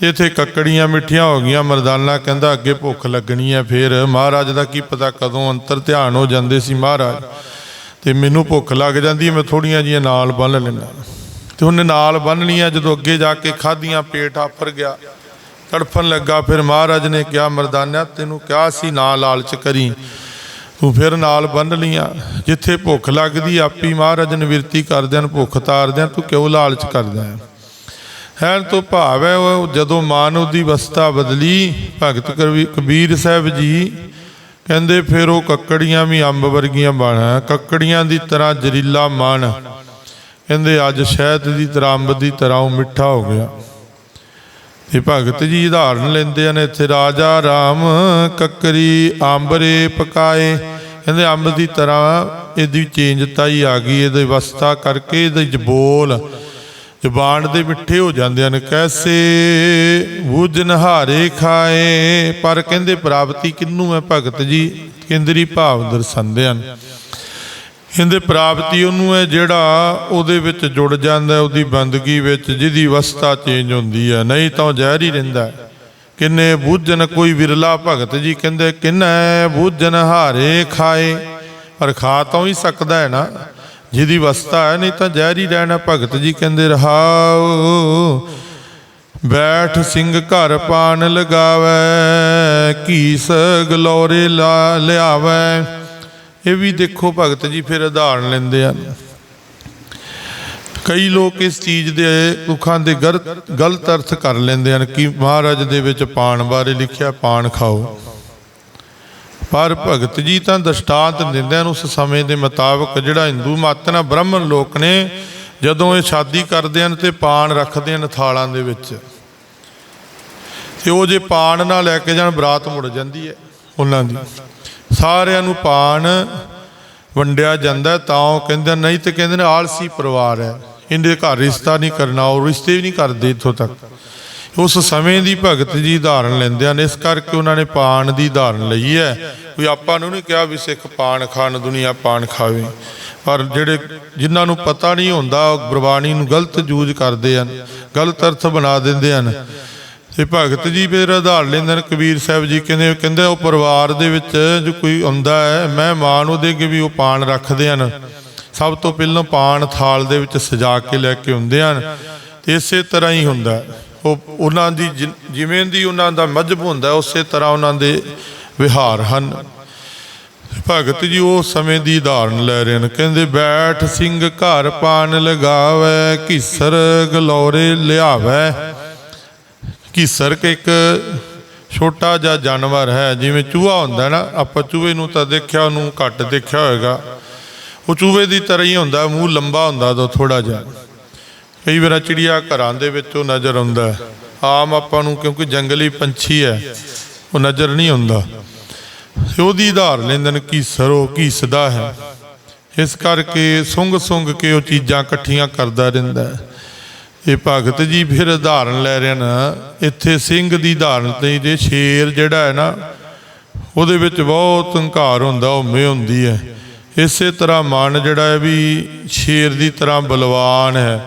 S1: ਇੱਥੇ ਕੱਕੜੀਆਂ ਮਿੱਠੀਆਂ ਹੋ ਗਈਆਂ। ਮਰਦਾਨਾ ਕਹਿੰਦਾ ਅੱਗੇ ਭੁੱਖ ਲੱਗਣੀ ਹੈ ਫੇਰ ਮਹਾਰਾਜ ਦਾ ਕੀ ਪਤਾ ਕਦੋਂ ਅੰਤਰ ਧਿਆਨ ਹੋ ਜਾਂਦੇ ਸੀ ਮਹਾਰਾਜ। ਤੇ ਮੈਨੂੰ ਭੁੱਖ ਲੱਗ ਜਾਂਦੀ ਹੈ, ਮੈਂ ਥੋੜੀਆਂ ਜੀਆਂ ਨਾਲ ਬੰਨ ਲੈਣਾ ਤੇ ਉਹਨੇ ਨਾਲ ਬੰਨਣੀਆਂ ਜਦੋਂ ਅੱਗੇ ਜਾ ਕੇ ਖਾਧੀਆਂ ਪੇਟ ਆਫਰ ਗਿਆ। ਤੜਫਣ ਲੱਗਾ, ਫਿਰ ਮਹਾਰਾਜ ਨੇ ਕਿਹਾ ਮਰਦਾਨਾ ਤੈਨੂੰ ਕਿਹਾ ਸੀ ਨਾ ਲਾਲਚ ਕਰੀ? ਤੂੰ ਫਿਰ ਨਾਲ ਬੰਨ ਲੀਆਂ ਜਿੱਥੇ ਭੁੱਖ ਲੱਗਦੀ, ਆਪੀ ਮਹਾਰਾਜ ਨਿਵਰਤੀ ਕਰਦਿਆਂ ਨੂੰ ਭੁੱਖ ਤਾਰਦਿਆਂ, ਤੂੰ ਕਿਉਂ ਲਾਲਚ ਕਰਦਾ ਹੈ? ਹੈਨ ਤੋਂ ਭਾਵ ਹੈ, ਉਹ ਜਦੋਂ ਮਾਨਵ ਦੀ ਅਵਸਥਾ ਬਦਲੀ, ਭਗਤ ਕਰਵੀ- ਕਬੀਰ ਸਾਹਿਬ ਜੀ ਕਹਿੰਦੇ, ਫਿਰ ਉਹ ਕੱਕੜੀਆਂ ਵੀ ਅੰਬ ਵਰਗੀਆਂ ਬਣਾ, ਕੱਕੜੀਆਂ ਦੀ ਤਰ੍ਹਾਂ ਜ਼ਰੀਲਾ ਮਨ ਕਹਿੰਦੇ, ਅੱਜ ਸ਼ਹਿਦ ਦੀ ਤਰ੍ਹਾਂ ਅੰਬ ਦੀ ਤਰ੍ਹਾਂ ਉਹ ਮਿੱਠਾ ਹੋ ਗਿਆ। ਤੇ ਭਗਤ ਜੀ ਉਦਾਹਰਨ ਲੈਂਦੇ ਨੇ ਇੱਥੇ ਰਾਜਾ ਰਾਮ ਕੱਕਰੀ ਆਂਬਰੇ ਪਕਾਏ। ਕਹਿੰਦੇ, ਅੰਬ ਦੀ ਤਰ੍ਹਾਂ ਇਹਦੀ ਚੇਂਜਤਾ ਹੀ ਆ ਗਈ, ਇਹਦੇ ਅਵਸਥਾ ਕਰਕੇ ਇਹਦੇ ਜਬੋਲ ਬੋਲ, ਜ਼ਬਾਨ ਦੇ ਮਿੱਠੇ ਹੋ ਜਾਂਦੇ ਹਨ। ਕੈਸੇ ਬੁੱਝ ਹਾਰੇ ਖਾਏ? ਪਰ ਕਹਿੰਦੇ, ਪ੍ਰਾਪਤੀ ਕਿੰਨੂੰ ਹੈ ਭਗਤ ਜੀ? ਕੇਂਦਰੀ ਭਾਵ ਦਰਸਾਉਂਦੇ ਹਨ। ਕਹਿੰਦੇ ਪ੍ਰਾਪਤੀ ਉਹਨੂੰ ਹੈ ਜਿਹੜਾ ਉਹਦੇ ਵਿੱਚ ਜੁੜ ਜਾਂਦਾ ਉਹਦੀ ਬੰਦਗੀ ਵਿੱਚ, ਜਿਹਦੀ ਅਵਸਥਾ ਚੇਂਜ ਹੁੰਦੀ ਹੈ। ਨਹੀਂ ਤਾਂ ਉਹ ਜ਼ਹਿਰ ਹੀ ਰਹਿੰਦਾ ਕਿੰਨੇ ਬੂਝਨ ਕੋਈ ਵਿਰਲਾ ਭਗਤ ਜੀ ਕਹਿੰਦੇ, ਕਿੰਨੇ ਬੂਝਨ ਹਾਰੇ ਖਾਏ। ਪਰ ਖਾ ਤਾਂ ਹੀ ਸਕਦਾ ਹੈ ਨਾ। ਜਿਹਦੀ ਅਵਸਥਾ ਹੈ, ਨਹੀਂ ਤਾਂ ਜ਼ਹਿਰ ਹੀ ਰਹਿਣਾ। ਭਗਤ ਜੀ ਕਹਿੰਦੇ, ਰਹਾਓ, ਬੈਠ ਸਿੰਘ ਘਰ ਪਾਨ ਲਗਾਵੇ ਕੀਸ ਗਲੋਰੇ ਲਾ ਲਿਆਵੇ। ਇਹ ਵੀ ਦੇਖੋ ਭਗਤ ਜੀ ਫਿਰ ਉਦਾਹਰਨ ਲੈਂਦੇ ਹਨ ਕਈ ਲੋਕ ਇਸ ਚੀਜ਼ ਦੇ ਦੁੱਖਾਂ ਦੇ ਗਲਤ ਗਲਤ ਅਰਥ ਕਰ ਲੈਂਦੇ ਹਨ ਕਿ ਮਹਾਰਾਜ ਦੇ ਵਿੱਚ ਪਾਣ ਬਾਰੇ ਲਿਖਿਆ, ਪਾਣ ਖਾਓ। ਪਰ ਭਗਤ ਜੀ ਤਾਂ ਦਸ਼ਟਾਂਤ ਦਿੰਦੇ ਹਨ ਉਸ ਸਮੇਂ ਦੇ ਮੁਤਾਬਕ ਜਿਹੜਾ ਹਿੰਦੂ ਮਤ ਨਾਲ ਬ੍ਰਾਹਮਣ ਲੋਕ ਨੇ ਜਦੋਂ ਇਹ ਸ਼ਾਦੀ ਕਰਦੇ ਹਨ ਤੇ ਪਾਣ ਰੱਖਦੇ ਹਨ ਥਾਲਾਂ ਦੇ ਵਿੱਚ। ਤੇ ਉਹ ਜੇ ਪਾਣ ਨਾ ਲੈ ਕੇ ਜਾਣ, ਬਰਾਤ ਮੁੜ ਜਾਂਦੀ ਹੈ ਉਹਨਾਂ ਦੀ। ਸਾਰਿਆਂ ਨੂੰ ਪਾਣ ਵੰਡਿਆ ਜਾਂਦਾ ਤਾਂ ਉਹ ਕਹਿੰਦੇ ਨਹੀਂ ਤੇ ਕਹਿੰਦੇ ਨੇ, ਆਲਸੀ ਪਰਿਵਾਰ ਹੈ। ਇਹਦੇ ਘਰ ਰਿਸ਼ਤਾ ਨਹੀਂ ਕਰਨਾ, ਉਹ ਰਿਸ਼ਤੇ ਵੀ ਨਹੀਂ ਕਰਦੇ ਇੱਥੋਂ ਤੱਕ। ਉਸ ਸਮੇਂ ਦੀ ਭਗਤ ਜੀ ਧਾਰਨ ਲੈਂਦੇ ਹਨ ਇਸ ਕਰਕੇ ਉਹਨਾਂ ਨੇ ਪਾਣ ਦੀ ਧਾਰਨ ਲਈ ਹੈ। ਕੋਈ ਆਪਾਂ ਨੂੰ ਨਹੀਂ ਕਿਹਾ ਵੀ ਸਿੱਖ ਪਾਣ ਖਾਣ, ਦੁਨੀਆ ਪਾਣ ਖਾਵੇ। ਪਰ ਜਿਹੜੇ ਜਿਨ੍ਹਾਂ ਨੂੰ ਪਤਾ ਨਹੀਂ ਹੁੰਦਾ, ਉਹ ਗੁਰਬਾਣੀ ਨੂੰ ਗਲਤ ਯੂਜ਼ ਕਰਦੇ ਹਨ, ਗਲਤ ਅਰਥ ਬਣਾ ਦਿੰਦੇ ਹਨ। ਤੇ ਭਗਤ ਜੀ ਫਿਰ ਆਧਾਰ ਲੈਂਦੇ ਨੇ, ਕਬੀਰ ਸਾਹਿਬ ਜੀ ਕਹਿੰਦੇ ਕਹਿੰਦੇ ਉਹ ਪਰਿਵਾਰ ਦੇ ਵਿੱਚ ਜੋ ਕੋਈ ਆਉਂਦਾ ਹੈ ਮਹਿਮਾਨ ਉਹਦੇ ਅੱਗੇ ਵੀ ਉਹ ਪਾਣ ਰੱਖਦੇ ਹਨ। ਸਭ ਤੋਂ ਪਹਿਲਾਂ ਪਾਣ ਥਾਲ ਦੇ ਵਿੱਚ ਸਜਾ ਕੇ ਲੈ ਕੇ ਆਉਂਦੇ ਹਨ। ਤੇ ਇਸੇ ਤਰ੍ਹਾਂ ਹੀ ਹੁੰਦਾ ਉਹ, ਉਹਨਾਂ ਦੀ ਜਿ- ਜਿਵੇਂ ਦੀ ਉਹਨਾਂ ਦਾ ਮਜਬ ਹੁੰਦਾ, ਉਸੇ ਤਰ੍ਹਾਂ ਉਹਨਾਂ ਦੇ ਵਿਹਾਰ ਹਨ। ਭਗਤ ਜੀ ਉਹ ਸਮੇਂ ਦੀ ਉਦਾਹਰਨ ਲੈ ਰਹੇ ਨੇ ਕਹਿੰਦੇ, ਬੈਠ ਸਿੰਘ ਘਰ ਪਾਣ ਲਗਾਵੇ, ਘਿਸਰ ਗਲੋਰੇ ਲਿਆਵੇ। ਘਿਸਰ ਕੇ ਇੱਕ ਛੋਟਾ ਜਿਹਾ ਜਾਨਵਰ ਹੈ, ਜਿਵੇਂ ਚੂਹਾ ਹੁੰਦਾ ਨਾ, ਆਪਾਂ ਚੂਹੇ ਨੂੰ ਤਾਂ ਦੇਖਿਆ, ਉਹਨੂੰ ਘੱਟ ਦੇਖਿਆ ਹੋਵੇਗਾ ਉਹ ਚੂਹੇ ਦੀ ਤਰ੍ਹਾਂ ਹੀ ਹੁੰਦਾ, ਮੂੰਹ ਲੰਬਾ ਹੁੰਦਾ ਤਾਂ ਥੋੜਾ ਜਿਹਾ। ਕਈ ਵਾਰ ਚਿੜੀਆ ਘਰਾਂ ਦੇ ਵਿੱਚ ਉਹ ਨਜ਼ਰ ਆਉਂਦਾ ਆਮ ਆਪਾਂ ਨੂੰ, ਕਿਉਂਕਿ ਜੰਗਲੀ ਪੰਛੀ ਹੈ, ਉਹ ਨਜ਼ਰ ਨਹੀਂ ਆਉਂਦਾ। ਉਹਦੀ ਆਧਾਰ ਲੈਂਦੇ ਨੇ ਘੀਸਰ ਉਹ ਘੀਸਦਾ ਹੈ। ਇਸ ਕਰਕੇ ਸੁੰਘ ਸੁੰਘ ਕੇ ਉਹ ਚੀਜ਼ਾਂ ਇਕੱਠੀਆਂ ਕਰਦਾ ਰਹਿੰਦਾ ਹੈ। ਇਹ ਭਗਤ ਜੀ ਫਿਰ ਉਦਾਹਰਨ ਲੈ ਰਹੇ ਨੇ। ਇੱਥੇ ਸਿੰਘ ਦੀ ਉਦਾਹਰਨ ਤੇ ਜੇ ਸ਼ੇਰ ਜਿਹੜਾ ਹੈ ਨਾ, ਉਹਦੇ ਵਿੱਚ ਬਹੁਤ ਹੰਕਾਰ ਹੁੰਦਾ ਹਉਮੈ ਹੁੰਦੀ ਹੈ। ਇਸੇ ਤਰ੍ਹਾਂ ਮਨ ਜਿਹੜਾ ਹੈ ਵੀ ਸ਼ੇਰ ਦੀ ਤਰ੍ਹਾਂ ਬਲਵਾਨ ਹੈ।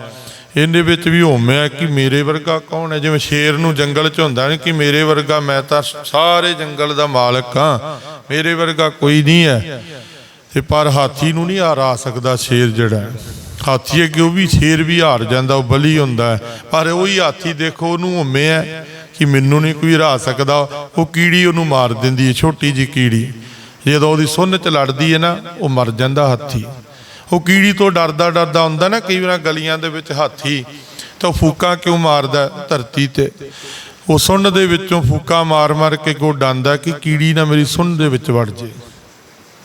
S1: ਇਹਦੇ ਵਿੱਚ ਵੀ ਹਉਮੈ ਹੈ ਕਿ ਮੇਰੇ ਵਰਗਾ ਕੌਣ ਹੈ? ਜਿਵੇਂ ਸ਼ੇਰ ਨੂੰ ਜੰਗਲ 'ਚ ਹੁੰਦਾ ਨਹੀਂ ਕਿ ਮੇਰੇ ਵਰਗਾ ਮੈਂ ਤਾਂ ਸਾਰੇ ਜੰਗਲ ਦਾ ਮਾਲਕ ਹਾਂ, ਮੇਰੇ ਵਰਗਾ ਕੋਈ ਨਹੀਂ ਹੈ। ਤੇ ਪਰ ਹਾਥੀ ਨੂੰ ਨਹੀਂ ਹਰਾ ਸਕਦਾ ਸ਼ੇਰ ਜਿਹੜਾ ਹਾਥੀ ਅੱਗੇ ਉਹ ਵੀ ਸ਼ੇਰ ਵੀ ਹਾਰ ਜਾਂਦਾ, ਉਹ ਬਲੀ ਹੁੰਦਾ ਹੈ। ਪਰ ਉਹੀ ਹਾਥੀ ਦੇਖੋ, ਉਹਨੂੰ ਹਉਮੈ ਹੈ ਕਿ ਮੈਨੂੰ ਨਹੀਂ ਕੋਈ ਹਰਾ ਸਕਦਾ। ਉਹ ਕੀੜੀ ਉਹਨੂੰ ਮਾਰ ਦਿੰਦੀ ਹੈ, ਛੋਟੀ ਜੀ ਕੀੜੀ। ਜਦੋਂ ਉਹਦੀ ਸੁੰਨ ਚ ਲੜਦੀ ਹੈ ਨਾ, ਉਹ ਮਰ ਜਾਂਦਾ ਹਾਥੀ। ਉਹ ਕੀੜੀ ਤੋਂ ਡਰਦਾ ਡਰਦਾ ਹੁੰਦਾ ਨਾ, ਕਈ ਵਾਰ ਗਲੀਆਂ ਦੇ ਵਿੱਚ ਹਾਥੀ ਤਾਂ ਫੂਕਾਂ ਕਿਉਂ ਮਾਰਦਾ ਧਰਤੀ ਤੇ? ਉਹ ਸੁੰਨ ਦੇ ਵਿੱਚੋਂ ਫੂਕਾਂ ਮਾਰ ਮਾਰ ਕੇ ਕੋ ਡਾਂਦਾ ਕਿ ਕੀੜੀ ਨਾ ਮੇਰੀ ਸੁੰਨ ਦੇ ਵਿੱਚ ਵੜ ਜੇ।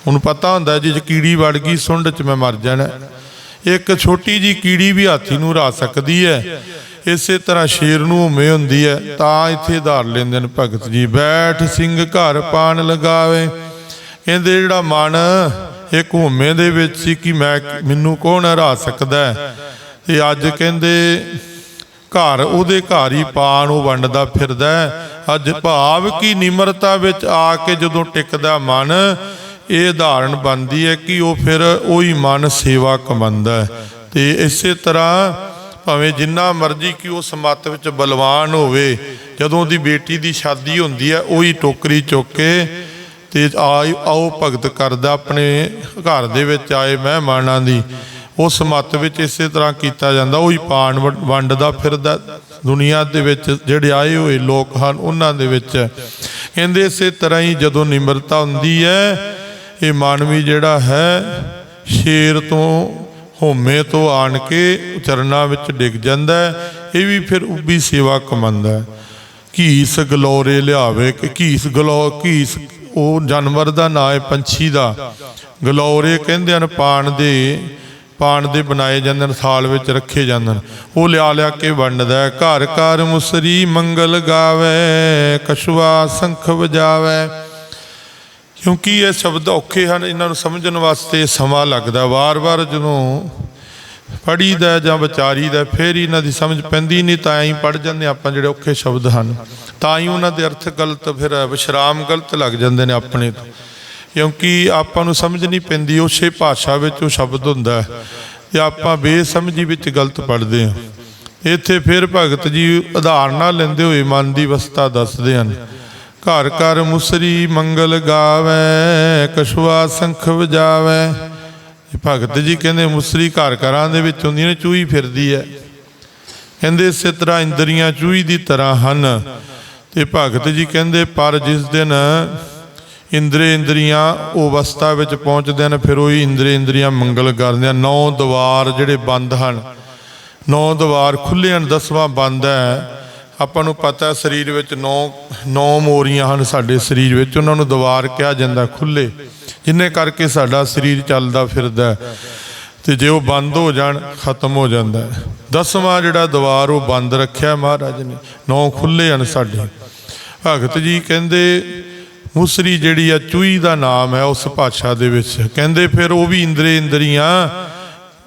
S1: ਉਹਨੂੰ ਪਤਾ ਹੁੰਦਾ ਜੇ ਕੀੜੀ ਵੜ ਗਈ ਸੁੰਡ 'ਚ ਮੈਂ ਮਰ ਜਾਣਾ। ਇੱਕ ਛੋਟੀ ਜੀ ਕੀੜੀ ਵੀ ਹਾਥੀ ਨੂੰ ਹਰਾ ਸਕਦੀ ਹੈ। ਇਸੇ ਤਰ੍ਹਾਂ ਸ਼ੇਰ ਨੂੰ ਹਉਮੈ ਹੁੰਦੀ ਹੈ। ਤਾਂ ਇੱਥੇ ਧਾਰ ਲੈਂਦੇ ਨੇ ਭਗਤ ਜੀ। ਬੈਠ ਸਿੰਘ ਘਰ ਪਾਣ ਲਗਾਵੇ। ਕਹਿੰਦੇ ਜਿਹੜਾ ਮਨ ਇੱਕ ਹਉਮੈ ਦੇ ਵਿੱਚ ਸੀ ਕਿ ਮੈਂ ਮੈਨੂੰ ਕੌਣ ਹਰਾ ਸਕਦਾ ਤੇ ਅੱਜ ਕਹਿੰਦੇ, ਘਰ ਉਹਦੇ ਘਰ ਹੀ ਪਾਣ ਉਹ ਵੰਡਦਾ ਫਿਰਦਾ ਅੱਜ ਭਾਵ ਕੀ ਨਿਮਰਤਾ ਵਿੱਚ ਆ ਕੇ ਜਦੋਂ ਟਿਕਦਾ ਮਨ ਇਹ ਉਦਾਹਰਣ ਬਣਦੀ ਹੈ ਕਿ ਉਹ ਫਿਰ ਉਹੀ ਮਨ ਸੇਵਾ ਕਮੰਦਾ ਹੈ। ਤੇ ਇਸੇ ਤਰ੍ਹਾਂ ਭਾਵੇਂ ਜਿੰਨਾ ਮਰਜ਼ੀ ਕਿ ਉਸ ਮੱਤ ਵਿੱਚ ਬਲਵਾਨ ਹੋਵੇ, ਜਦੋਂ ਉਹਦੀ ਬੇਟੀ ਦੀ ਸ਼ਾਦੀ ਹੁੰਦੀ ਹੈ, ਉਹੀ ਟੋਕਰੀ ਚੁੱਕ ਕੇ ਤੇ ਆਓ ਭਗਤ ਕਰਦਾ ਆਪਣੇ ਘਰ ਦੇ ਵਿੱਚ ਆਏ ਮਹਿਮਾਨਾਂ ਦੀ। ਉਸ ਮੱਤ ਵਿੱਚ ਇਸੇ ਤਰ੍ਹਾਂ ਕੀਤਾ ਜਾਂਦਾ, ਉਹੀ ਪਾਣ ਵੰਡਦਾ ਫਿਰਦਾ ਦੁਨੀਆ ਦੇ ਵਿੱਚ, ਜਿਹੜੇ ਆਏ ਹੋਏ ਲੋਕ ਹਨ, ਉਹਨਾਂ ਦੇ ਵਿੱਚ। ਕਹਿੰਦੇ ਇਸੇ ਤਰ੍ਹਾਂ ਹੀ ਜਦੋਂ ਨਿਮਰਤਾ ਹੁੰਦੀ ਹੈ ਇਹ ਮਾਨਵੀ ਜਿਹੜਾ ਹੈ, ਸ਼ੇਰ ਤੋਂ ਹੋਮੇ ਤੋਂ ਆਣ ਕੇ ਚਰਨਾਂ ਵਿੱਚ ਡਿੱਗ ਜਾਂਦਾ ਹੈ, ਇਹ ਵੀ ਫਿਰ ਉੱਭੀ ਸੇਵਾ ਕਮੰਦਾ ਘੀਸ ਗਲੋਰੇ ਲਿਆਵੇ ਕਿ ਘੀਸ ਗਲੋ, ਘੀਸ ਉਹ ਜਾਨਵਰ ਦਾ ਨਾਂ ਹੈ, ਪੰਛੀ ਦਾ। ਗਲੋਰੇ ਕਹਿੰਦੇ ਹਨ, ਪਾਣ ਦੇ ਪਾਣ ਦੇ ਬਣਾਏ ਜਾਂਦੇ ਨੇ ਥਾਲ ਵਿੱਚ ਰੱਖੇ ਜਾਂਦੇ ਨੇ ਉਹ ਲਿਆ ਲਿਆ ਕੇ ਵੰਡਦਾ ਘਰ ਘਰ ਮੁਸਰੀ ਮੰਗਲ ਗਾਵੇ ਕਛਵਾ ਸੰਖ ਵਜਾਵੇ। ਕਿਉਂਕਿ ਇਹ ਸ਼ਬਦ ਔਖੇ ਹਨ, ਇਹਨਾਂ ਨੂੰ ਸਮਝਣ ਵਾਸਤੇ ਸਮਾਂ ਲੱਗਦਾ। ਵਾਰ-ਵਾਰ ਜਦੋਂ ਪੜੀਦਾ ਜਾਂ ਵਿਚਾਰੀਦਾ ਫਿਰ ਇਹਨਾਂ ਦੀ ਸਮਝ ਪੈਂਦੀ ਨਹੀਂ, ਤਾਂ ਐਂ ਪੜ ਜਾਂਦੇ ਆਪਾਂ ਜਿਹੜੇ ਔਖੇ ਸ਼ਬਦ ਹਨ। ਤਾਂ ਹੀ ਉਹਨਾਂ ਦੇ ਅਰਥ ਗਲਤ, ਫਿਰ ਵਿਸ਼ਰਾਮ ਗਲਤ ਲੱਗ ਜਾਂਦੇ ਨੇ ਆਪਣੇ ਤੋਂ। ਕਿਉਂਕਿ ਆਪਾਂ ਨੂੰ ਸਮਝ ਨਹੀਂ ਪੈਂਦੀ, ਉਸੇ ਭਾਸ਼ਾ ਵਿੱਚ ਉਹ ਸ਼ਬਦ ਹੁੰਦਾ ਹੈ। ਤੇ ਆਪਾਂ ਬੇਸਮਝੀ ਵਿੱਚ ਗਲਤ ਪੜ੍ਹਦੇ ਹਾਂ। ਇੱਥੇ ਫਿਰ ਭਗਤ ਜੀ ਉਦਾਹਰਨਾਂ ਲੈਂਦੇ ਹੋਏ ਮਨ ਦੀ ਅਵਸਥਾ ਦੱਸਦੇ ਹਨ। ਘਰ ਘਰ ਮੁਸਰੀ ਮੰਗਲ ਗਾਵੇ ਕਛਵਾ ਸੰਖ ਵਜਾਵੇ। ਭਗਤ ਜੀ ਕਹਿੰਦੇ ਮੁਸਰੀ ਘਰ ਘਰਾਂ ਦੇ ਵਿੱਚ ਹੁੰਦੀਆਂ ਨੇ ਚੂਹੀ ਫਿਰਦੀ ਹੈ। ਕਹਿੰਦੇ ਇਸੇ ਤਰ੍ਹਾਂ ਇੰਦਰੀਆਂ ਚੂਹੀ ਦੀ ਤਰ੍ਹਾਂ ਹਨ। ਤੇ ਭਗਤ ਜੀ ਕਹਿੰਦੇ, ਪਰ ਜਿਸ ਦਿਨ ਇੰਦਰੇ ਇੰਦਰੀਆਂ ਉਹ ਅਵਸਥਾ ਵਿੱਚ ਪਹੁੰਚਦੇ ਨੇ ਫਿਰ ਉਹੀ ਇੰਦਰੇ ਇੰਦਰੀਆਂ ਮੰਗਲ ਕਰਦੇ ਆ ਨੌ ਦਵਾਰ ਜਿਹੜੇ ਬੰਦ ਹਨ, ਨੌ ਦਵਾਰ ਖੁੱਲੇ ਹਨ, ਦਸਵਾਂ ਬੰਦ ਹੈ। ਆਪਾਂ ਨੂੰ ਪਤਾ ਸਰੀਰ ਵਿੱਚ ਨੌ ਨੌ ਮੋਰੀਆਂ ਹਨ ਸਾਡੇ ਸਰੀਰ ਵਿੱਚ, ਉਹਨਾਂ ਨੂੰ ਦਵਾਰ ਕਿਹਾ ਜਾਂਦਾ ਖੁੱਲੇ ਜਿੰਨੇ ਕਰਕੇ ਸਾਡਾ ਸਰੀਰ ਚੱਲਦਾ ਫਿਰਦਾ ਹੈ। ਤੇ ਜੇ ਉਹ ਬੰਦ ਹੋ ਜਾਣ, ਖਤਮ ਹੋ ਜਾਂਦਾ ਹੈ। ਦਸਵਾਂ ਜਿਹੜਾ ਦਵਾਰ, ਉਹ ਬੰਦ ਰੱਖਿਆ ਮਹਾਰਾਜ ਨੇ। ਨੌ ਖੁੱਲੇ ਹਨ ਸਾਡੇ। ਭਗਤ ਜੀ ਕਹਿੰਦੇ, ਮੁਸਰੀ ਜਿਹੜੀ ਆ, ਚੂਹੀ ਦਾ ਨਾਮ ਹੈ ਉਸ ਭਾਸ਼ਾ ਦੇ ਵਿੱਚ। ਕਹਿੰਦੇ ਫਿਰ ਉਹ ਵੀ ਇੰਦਰੇ ਇੰਦਰੀਆਂ,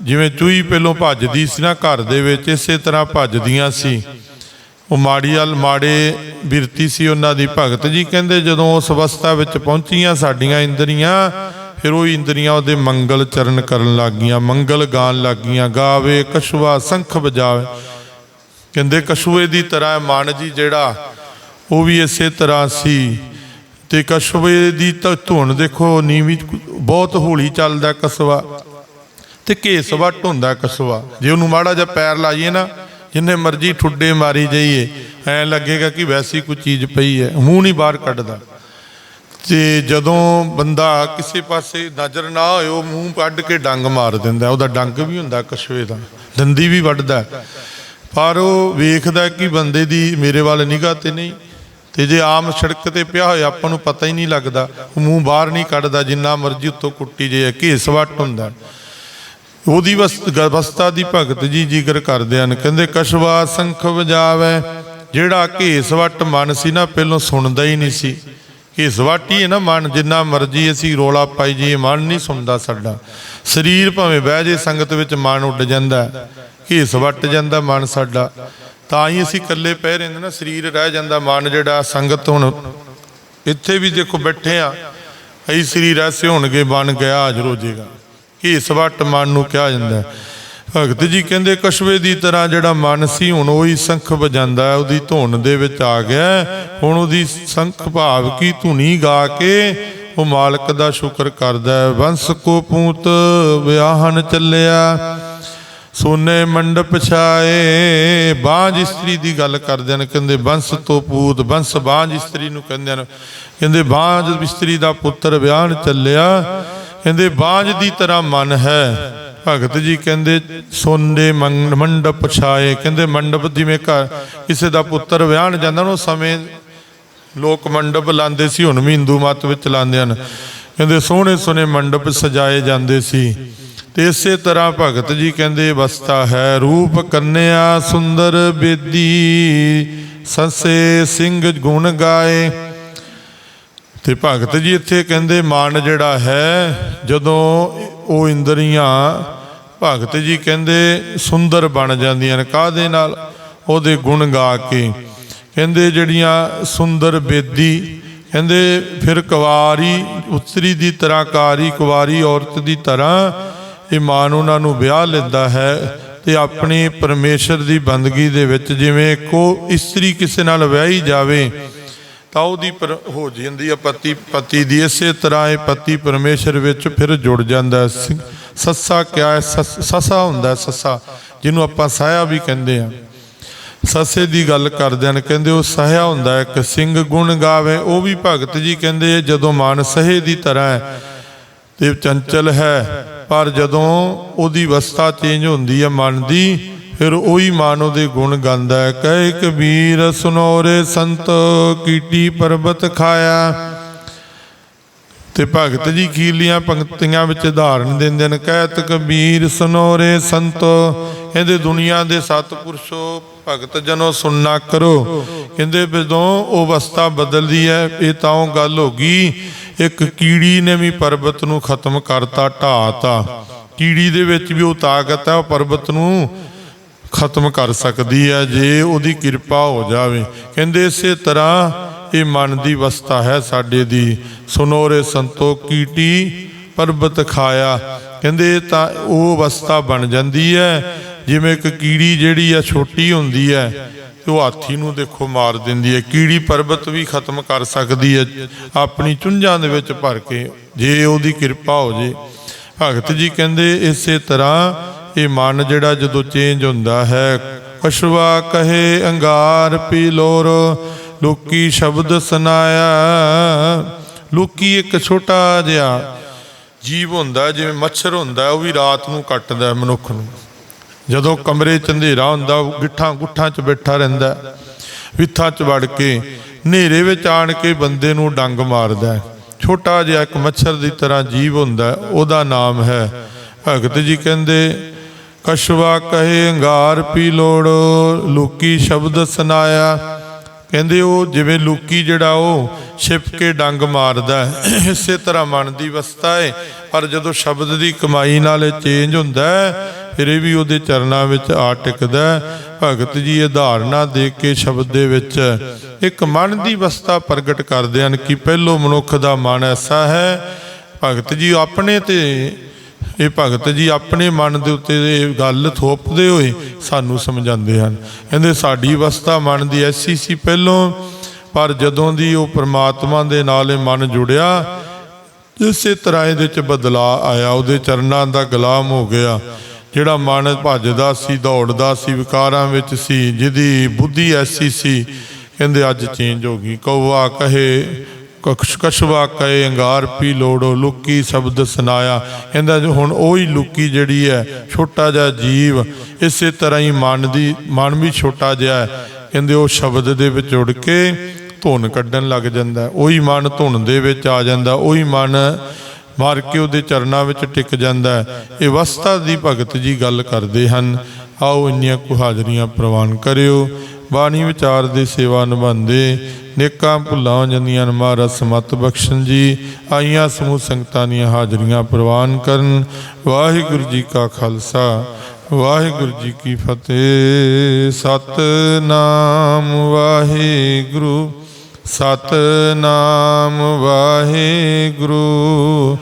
S1: ਜਿਵੇਂ ਚੂਹੀ ਪਹਿਲੋਂ ਭੱਜਦੀ ਸੀ ਨਾ ਘਰ ਦੇ ਵਿੱਚ, ਇਸੇ ਤਰ੍ਹਾਂ ਭੱਜਦੀਆਂ ਸੀ। ਉਹ ਮਾੜੀ ਵਾਲ ਮਾੜੇ ਬਿਰਤੀ ਸੀ ਉਹਨਾਂ ਦੀ। ਭਗਤ ਜੀ ਕਹਿੰਦੇ ਜਦੋਂ ਉਸ ਅਵਸਥਾ ਵਿੱਚ ਪਹੁੰਚੀਆਂ ਸਾਡੀਆਂ ਇੰਦਰੀਆਂ, ਫਿਰ ਉਹ ਇੰਦਰੀਆਂ ਉਹਦੇ ਮੰਗਲ ਚਰਨ ਕਰਨ ਲੱਗੀਆਂ, ਮੰਗਲ ਗਾਣ ਲੱਗੀਆਂ, ਗਾਵੇ, ਕਛੂਆ ਸੰਖ ਵਜਾਵੇ। ਕਹਿੰਦੇ ਕਛੂਏ ਦੀ ਤਰ੍ਹਾਂ ਮਨ ਜੀ ਜਿਹੜਾ, ਉਹ ਵੀ ਇਸੇ ਤਰ੍ਹਾਂ ਸੀ। ਤੇ ਕਸਵੇ ਦੀ ਤਾਂ ਧੁਨ ਦੇਖੋ, ਨੀਵੀਂ ਬਹੁਤ ਹੌਲੀ ਚੱਲਦਾ ਕਸਵਾ। ਤੇ ਘੇਸ ਢੁੰਦਾ ਹੁੰਦਾ ਕਸਵਾ। ਜੇ ਉਹਨੂੰ ਮਾੜਾ ਜਿਹਾ ਪੈਰ ਲਾਈਏ ਨਾ ਜਿੰਨੇ ਮਰਜ਼ੀ ਠੁੱਡੇ ਮਾਰੀ ਜਾਈਏ, ਐ ਲੱਗੇਗਾ ਕਿ ਵੈਸੀ ਕੋਈ ਚੀਜ਼ ਪਈ ਹੈ, ਮੂੰਹ ਨਹੀਂ ਬਾਹਰ ਕੱਢਦਾ। ਤੇ ਜਦੋਂ ਬੰਦਾ ਕਿਸੇ ਪਾਸੇ ਨਜ਼ਰ ਨਾ ਹੋਏ ਉਹ ਮੂੰਹ ਕੱਢ ਕੇ ਡੰਗ ਮਾਰ ਦਿੰਦਾ ਉਹਦਾ ਡੰਗ ਵੀ ਹੁੰਦਾ ਕਛੂਏ ਦਾ, ਦੰਦੀ ਵੀ ਵੱਢਦਾ ਪਰ ਉਹ ਵੇਖਦਾ ਕਿ ਬੰਦੇ ਦੀ ਮੇਰੇ ਵੱਲ ਨਿਗਾਹ ਤੇ ਨਹੀਂ, ਤੇ ਜੇ ਆਮ ਸੜਕ ਤੇ ਪਿਆ ਹੋਇਆ, ਆਪਾਂ ਨੂੰ ਪਤਾ ਹੀ ਨਹੀਂ ਲੱਗਦਾ, ਉਹ ਮੂੰਹ ਬਾਹਰ ਨਹੀਂ ਕੱਢਦਾ, ਜਿੰਨਾ ਮਰਜ਼ੀ ਉੱਤੋਂ ਕੁੱਟੀ ਜੇ ਘੇਸ ਵੱਟ ਹੁੰਦਾ। ਉਹਦੀ ਵਸ- ਗ- ਅਵਸਥਾ ਦੀ ਭਗਤ ਜੀ ਜ਼ਿਕਰ ਕਰਦੇ ਹਨ। ਕਹਿੰਦੇ ਕਸ਼ਵਾ ਸੰਖ ਵਜਾਵੇ ਜਿਹੜਾ ਘੇਸ ਵੱਟ ਮਨ ਸੀ ਨਾ, ਪਹਿਲੋਂ ਸੁਣਦਾ ਹੀ ਨਹੀਂ ਸੀ। ਘੇਸ ਵੱਟ ਹੀ ਹੈ ਨਾ ਮਨ, ਜਿੰਨਾ ਮਰਜ਼ੀ ਅਸੀਂ ਰੋਲਾ ਪਾਈ ਜੀ ਮਨ ਨਹੀਂ ਸੁਣਦਾ ਸਾਡਾ। ਸਰੀਰ ਭਾਵੇਂ ਬਹਿ ਜੇ ਸੰਗਤ ਵਿੱਚ ਮਨ ਉੱਡ ਜਾਂਦਾ ਹੈ। ਘੇਸ ਵੱਟ ਜਾਂਦਾ ਮਨ ਸਾਡਾ। ਤਾਂ ਹੀ ਅਸੀਂ ਇਕੱਲੇ ਪੈ ਰਹਿੰਦੇ ਨਾ, ਸਰੀਰ ਰਹਿ ਜਾਂਦਾ ਮਨ ਜਿਹੜਾ, ਸੰਗਤ ਹੁਣ ਇੱਥੇ ਵੀ ਦੇਖੋ ਬੈਠੇ ਆ। ਅਈ ਸਰੀਰ ਐਸੇ ਹੋਣਗੇ ਬਣ ਗਿਆ, ਹਾਜ਼ਰ ਹੋ ਜਾਏਗਾ। ਘੇਸ ਵੱਟ ਮਨ ਨੂੰ ਕਿਹਾ ਜਾਂਦਾ ਭਗਤ ਜੀ ਕਹਿੰਦੇ, ਕਸ਼ਵੇ ਦੀ ਤਰ੍ਹਾਂ ਜਿਹੜਾ ਮਨ ਸੀ, ਹੁਣ ਉਹੀ ਸੰਖ ਵਜਾਂਦਾ ਉਹਦੀ ਧੁਨ ਦੇ ਵਿੱਚ ਆ ਗਿਆ ਹੁਣ ਉਹਦੀ ਸੰਖ ਭਾਵ ਕੀ ਧੁਨੀ ਗਾ ਕੇ ਉਹ ਮਾਲਕ ਦਾ ਸ਼ੁਕਰ ਕਰਦਾ ਵੰਸ ਕੋ ਪੂਤ ਵਿਆਹਨ ਚੱਲਿਆ, ਸੋਨੇ ਮੰਡਪ ਛਾਏ। ਬਾਝ ਇਸਤਰੀ ਦੀ ਗੱਲ ਕਰਦੇ ਹਨ, ਕਹਿੰਦੇ ਬੰਸ ਤੋਂ ਪੂਤ ਬੰਸ ਬਾਝ ਇਸਤਰੀ ਨੂੰ ਕਹਿੰਦੇ ਹਨ। ਕਹਿੰਦੇ ਬਾਝ ਇਸਤਰੀ ਦਾ ਪੁੱਤਰ ਵਿਆਹਣ ਚੱਲਿਆ ਕਹਿੰਦੇ ਬਾਝ ਦੀ ਤਰ੍ਹਾਂ ਮਨ ਹੈ। ਭਗਤ ਜੀ ਕਹਿੰਦੇ, ਸੋਨੇ ਮੰਗ- ਮੰਡਪ ਛਾਏ। ਕਹਿੰਦੇ, ਮੰਡਪ ਜਿਵੇਂ ਘਰ ਕਿਸੇ ਦਾ ਪੁੱਤਰ ਵਿਆਹਣ ਜਾਂਦਾ ਉਹ ਸਮੇਂ ਲੋਕ ਮੰਡਪ ਲਾਉਂਦੇ ਸੀ, ਹੁਣ ਵੀ ਹਿੰਦੂ ਮਤ ਵਿੱਚ ਲਾਉਂਦੇ ਹਨ। ਕਹਿੰਦੇ, ਸੋਹਣੇ ਸੋਹਣੇ ਮੰਡਪ ਸਜਾਏ ਜਾਂਦੇ ਸੀ। ਤੇ ਇਸੇ ਤਰ੍ਹਾਂ ਭਗਤ ਜੀ ਕਹਿੰਦੇ, ਵਸਤਾ ਹੈ ਰੂਪ ਕੰਨਿਆ ਸੁੰਦਰ ਬੇਦੀ, ਸਸੇ ਸਿੰਘ ਗੁਣ ਗਾਏ। ਤੇ ਭਗਤ ਜੀ ਇੱਥੇ ਕਹਿੰਦੇ ਮਨ ਜਿਹੜਾ ਹੈ, ਜਦੋਂ ਉਹ ਇੰਦਰੀਆਂ ਭਗਤ ਜੀ ਕਹਿੰਦੇ ਸੁੰਦਰ ਬਣ ਜਾਂਦੀਆਂ ਨੇ, ਕਾਹਦੇ ਨਾਲ? ਉਹਦੇ ਗੁਣ ਗਾ ਕੇ। ਕਹਿੰਦੇ ਜਿਹੜੀਆਂ ਸੁੰਦਰ ਬੇਦੀ, ਕਹਿੰਦੇ ਫਿਰ ਕੁਵਾਰੀ, ਉਤਰੀ ਦੀ ਤਰ੍ਹਾਂ ਕਾਰੀ, ਕੁਵਾਰੀ ਔਰਤ ਦੀ ਤਰ੍ਹਾਂ ਇਹ ਮਾਨ ਉਹਨਾਂ ਨੂੰ ਵਿਆਹ ਲੈਂਦਾ ਹੈ ਤੇ ਆਪਣੀ ਪਰਮੇਸ਼ਰ ਦੀ ਬੰਦਗੀ ਦੇ ਵਿੱਚ ਜਿਵੇਂ ਕੋ ਇਸਤਰੀ ਕਿਸੇ ਨਾਲ ਵਿਆਹੀ ਜਾਵੇ ਤਾਂ ਉਹਦੀ ਪਰ ਹੋ ਜਾਂਦੀ ਹੈ ਪਤੀ ਪਤੀ ਦੀ ਇਸੇ ਤਰ੍ਹਾਂ ਇਹ ਪਤੀ ਪਰਮੇਸ਼ਰ ਵਿੱਚ ਫਿਰ ਜੁੜ ਜਾਂਦਾ ਹੈ। ਸੱਸਾ ਕਿਆ ਹੈ ਸੱਸ- ਸੱਸਾ ਹੁੰਦਾ ਸੱਸਾ ਜਿਹਨੂੰ ਆਪਾਂ ਸਾਇਆ ਵੀ ਕਹਿੰਦੇ ਆ ਸੱਸੇ ਦੀ ਗੱਲ ਕਰਦੇ ਹਨ ਕਹਿੰਦੇ ਉਹ ਸਹਿਆ ਹੁੰਦਾ ਹੈ, ਇੱਕ ਸਿੰਘ ਗੁਣ ਗਾਵੇ ਉਹ ਵੀ ਭਗਤ ਜੀ ਕਹਿੰਦੇ ਜਦੋਂ ਮਨ ਸਹੇ ਦੀ ਤਰ੍ਹਾਂ ਹੈ ਤੇ ਚੰਚਲ ਹੈ ਪਰ ਜਦੋਂ ਉਹਦੀ ਅਵਸਥਾ ਚੇਂਜ ਹੁੰਦੀ ਹੈ ਮਨ ਦੀ ਫਿਰ ਉਹੀ ਮਨ ਦੇ ਗੁਣ ਗਾਉਂਦਾ ਹੈ। ਕਹਿ ਕਬੀਰ ਸੁਨੋਰੇ ਸੰਤ ਕੀਟੀ ਪਰਬਤ ਖਾਇਆ। ਤੇ ਭਗਤ ਜੀ ਖੀਲੀਆਂ ਪੰਕਤੀਆਂ ਵਿੱਚ ਉਦਾਹਰਨ ਦਿੰਦੇ ਨੇ। ਕਹਿਤ ਕਬੀਰ ਸੁਨੋਰੇ ਸੰਤ ਕਹਿੰਦੇ ਦੁਨੀਆ ਦੇ ਸਤਪੁਰਸ਼ੋ ਭਗਤ ਜਨੋ ਸੁਣਨਾ ਕਰੋ। ਕਹਿੰਦੇ ਜਦੋਂ ਉਹ ਅਵਸਥਾ ਬਦਲਦੀ ਹੈ, ਇਹ ਤਾਂ ਉਹ ਗੱਲ ਹੋ ਗਈ, ਇੱਕ ਕੀੜੀ ਨੇ ਵੀ ਪਰਬਤ ਨੂੰ ਖਤਮ ਕਰਤਾ ਢਾਤਾ ਕੀੜੀ ਦੇ ਵਿੱਚ ਵੀ ਉਹ ਤਾਕਤ ਹੈ, ਉਹ ਪਰਬਤ ਨੂੰ ਖਤਮ ਕਰ ਸਕਦੀ ਹੈ ਜੇ ਉਹਦੀ ਕਿਰਪਾ ਹੋ ਜਾਵੇ। ਕਹਿੰਦੇ ਇਸੇ ਤਰ੍ਹਾਂ ਇਹ ਮਨ ਦੀ ਅਵਸਥਾ ਹੈ ਸਾਡੇ ਦੀ। ਸੁਨੋਰੇ ਸੰਤੋ, ਕੀਟੀ ਪਰਬਤ ਖਾਇਆ। ਕਹਿੰਦੇ ਤਾਂ ਉਹ ਅਵਸਥਾ ਬਣ ਜਾਂਦੀ ਹੈ। ਜਿਵੇਂ ਇੱਕ ਕੀੜੀ ਜਿਹੜੀ ਆ ਛੋਟੀ ਹੁੰਦੀ ਹੈ, ਤੇ ਉਹ ਹਾਥੀ ਨੂੰ ਦੇਖੋ ਮਾਰ ਦਿੰਦੀ ਹੈ। ਕੀੜੀ ਪਰਬਤ ਵੀ ਖਤਮ ਕਰ ਸਕਦੀ ਹੈ। ਆਪਣੀ ਚੁੰਝਾਂ ਦੇ ਵਿੱਚ ਭਰ ਕੇ ਜੇ ਉਹਦੀ ਕਿਰਪਾ ਹੋ ਜੇ। ਭਗਤ ਜੀ ਕਹਿੰਦੇ ਇਸੇ ਤਰ੍ਹਾਂ ਇਹ ਮਨ ਜਿਹੜਾ ਜਦੋਂ ਚੇਂਜ ਹੁੰਦਾ ਹੈ ਕਸ਼ਵਾ ਕਹੇ ਅੰਗਾਰ ਪੀ ਲੋਰ, ਲੋਕੀ ਸ਼ਬਦ ਸੁਨਾਇਆ ਲੋਕੀ ਇੱਕ ਛੋਟਾ ਜਿਹਾ ਜੀਵ ਹੁੰਦਾ, ਜਿਵੇਂ ਮੱਛਰ ਹੁੰਦਾ, ਉਹ ਵੀ ਰਾਤ ਨੂੰ ਕੱਟਦਾ ਮਨੁੱਖ ਨੂੰ। ਜਦੋਂ ਕਮਰੇ ਚ ਅੰਧੇਰਾ ਹੁੰਦਾ, ਉਹ ਗਿੱਠਾਂ ਗੁੱਠਾਂ ਚ ਬੈਠਾ ਰਹਿੰਦਾ ਵਿੱਥਾਂ ਚ ਵੜ ਕੇ, ਹਨੇਰੇ ਵਿੱਚ ਆਣ ਕੇ ਬੰਦੇ ਨੂੰ ਡੰਗ ਮਾਰਦਾ ਛੋਟਾ ਜਿਹਾ ਇੱਕ ਮੱਛਰ ਦੀ ਤਰ੍ਹਾਂ ਜੀਵ ਹੁੰਦਾ ਉਹਦਾ ਨਾਮ ਹੈ ਭਗਤ ਜੀ ਕਹਿੰਦੇ ਕਸ਼ਵਾ ਕਹੇ ਅੰਗਾਰ ਪੀ ਲੋੜ, ਲੋਕੀ ਸ਼ਬਦ ਸੁਨਾਇਆ। ਕਹਿੰਦੇ ਉਹ ਜਿਵੇਂ ਲੂਕੀ ਜਿਹੜਾ ਉਹ ਛਿਪ ਕੇ ਡੰਗ ਮਾਰਦਾ ਹੈ। ਇਸੇ ਤਰ੍ਹਾਂ ਮਨ ਦੀ ਅਵਸਥਾ ਹੈ ਪਰ ਜਦੋਂ ਸ਼ਬਦ ਦੀ ਕਮਾਈ ਨਾਲ ਇਹ ਚੇਂਜ ਹੁੰਦਾ ਹੈ, ਫਿਰ ਇਹ ਵੀ ਉਹਦੇ ਚਰਨਾਂ ਵਿੱਚ ਆ ਟਿਕਦਾ ਭਗਤ ਜੀ ਇਹ ਧਾਰਨਾ ਦੇ ਕੇ ਸ਼ਬਦ ਦੇ ਵਿੱਚ ਇੱਕ ਮਨ ਦੀ ਅਵਸਥਾ ਪ੍ਰਗਟ ਕਰਦੇ ਹਨ ਕਿ ਪਹਿਲੋ ਮਨੁੱਖ ਦਾ ਮਨ ਐਸਾ ਹੈ, ਭਗਤ ਜੀ ਆਪਣੇ ਤੇ ਇਹ ਭਗਤ ਜੀ ਆਪਣੇ ਮਨ ਦੇ ਉੱਤੇ ਇਹ ਗੱਲ ਥੋਪਦੇ ਹੋਏ ਸਾਨੂੰ ਸਮਝਾਉਂਦੇ ਹਨ। ਕਹਿੰਦੇ, ਸਾਡੀ ਅਵਸਥਾ ਮਨ ਦੀ ਐਸੀ ਸੀ ਪਹਿਲੋਂ, ਪਰ ਜਦੋਂ ਦੀ ਉਹ ਪ੍ਰਮਾਤਮਾ ਦੇ ਨਾਲ ਇਹ ਮਨ ਜੁੜਿਆ, ਇਸੇ ਤਰ੍ਹਾਂ ਇਹਦੇ ਵਿੱਚ ਬਦਲਾਅ ਆਇਆ। ਉਹਦੇ ਚਰਨਾਂ ਦਾ ਗੁਲਾਮ ਹੋ ਗਿਆ। ਜਿਹੜਾ ਮਨ ਭੱਜਦਾ ਸੀ, ਦੌੜਦਾ ਸੀ, ਵਿਕਾਰਾਂ ਵਿੱਚ ਸੀ, ਜਿਹਦੀ ਬੁੱਧੀ ਐਸੀ ਸੀ, ਕਹਿੰਦੇ, ਅੱਜ ਚੇਂਜ ਹੋ ਗਈ। ਕੌਵਾ ਕਹੇ ਕਛ ਕਛਵਾ ਕਹੇ, ਅੰਗਾਰ ਪੀ ਲੋੜੋ, ਲੁਕੀ ਸ਼ਬਦ ਸੁਨਾਇਆ। ਕਹਿੰਦਾ ਜੋ ਹੁਣ ਉਹੀ ਲੁਕੀ ਜਿਹੜੀ ਹੈ, ਛੋਟਾ ਜਿਹਾ ਜੀਵ, ਇਸੇ ਤਰ੍ਹਾਂ ਹੀ ਮਨ ਦੀ, ਮਨ ਵੀ ਛੋਟਾ ਜਿਹਾ ਕਹਿੰਦੇ ਉਹ ਸ਼ਬਦ ਦੇ ਵਿੱਚ ਉੜ ਕੇ ਧੁਨ ਕੱਢਣ ਲੱਗ ਜਾਂਦਾ ਉਹੀ ਮਨ ਧੁਨ ਦੇ ਵਿੱਚ ਆ ਜਾਂਦਾ ਉਹੀ ਮਨ ਮਾਰ ਕੇ ਉਹਦੇ ਚਰਨਾਂ ਵਿੱਚ ਟਿਕ ਜਾਂਦਾ ਇਹ ਅਵਸਥਾ ਦੀ ਭਗਤ ਜੀ ਗੱਲ ਕਰਦੇ ਹਨ। ਆਓ ਇੰਨੀਆਂ ਕੁ ਹਾਜ਼ਰੀਆਂ ਪ੍ਰਵਾਨ ਕਰਿਓ। ਬਾਣੀ ਵਿਚਾਰ ਦੇ ਸੇਵਾ ਨਿਭਾਉਂਦੇ। ਨੇਕਾਂ ਭੁੱਲਾਂ ਜਾਂਦੀਆਂ ਮਹਾਰਾਜ ਸਮਤ ਬਖਸ਼ਣ ਜੀ। ਆਈਆਂ ਸਮੂਹ ਸੰਗਤਾਂ ਦੀਆਂ ਹਾਜ਼ਰੀਆਂ ਪ੍ਰਵਾਨ ਕਰਨ। ਵਾਹਿਗੁਰੂ ਜੀ ਕਾ ਖਾਲਸਾ, ਵਾਹਿਗੁਰੂ ਜੀ ਕੀ ਫਤਿਹ। ਸਤਨਾਮ ਵਾਹਿਗੁਰੂ ਸਤਨਾਮ ਵਾਹਿਗੁਰੂ।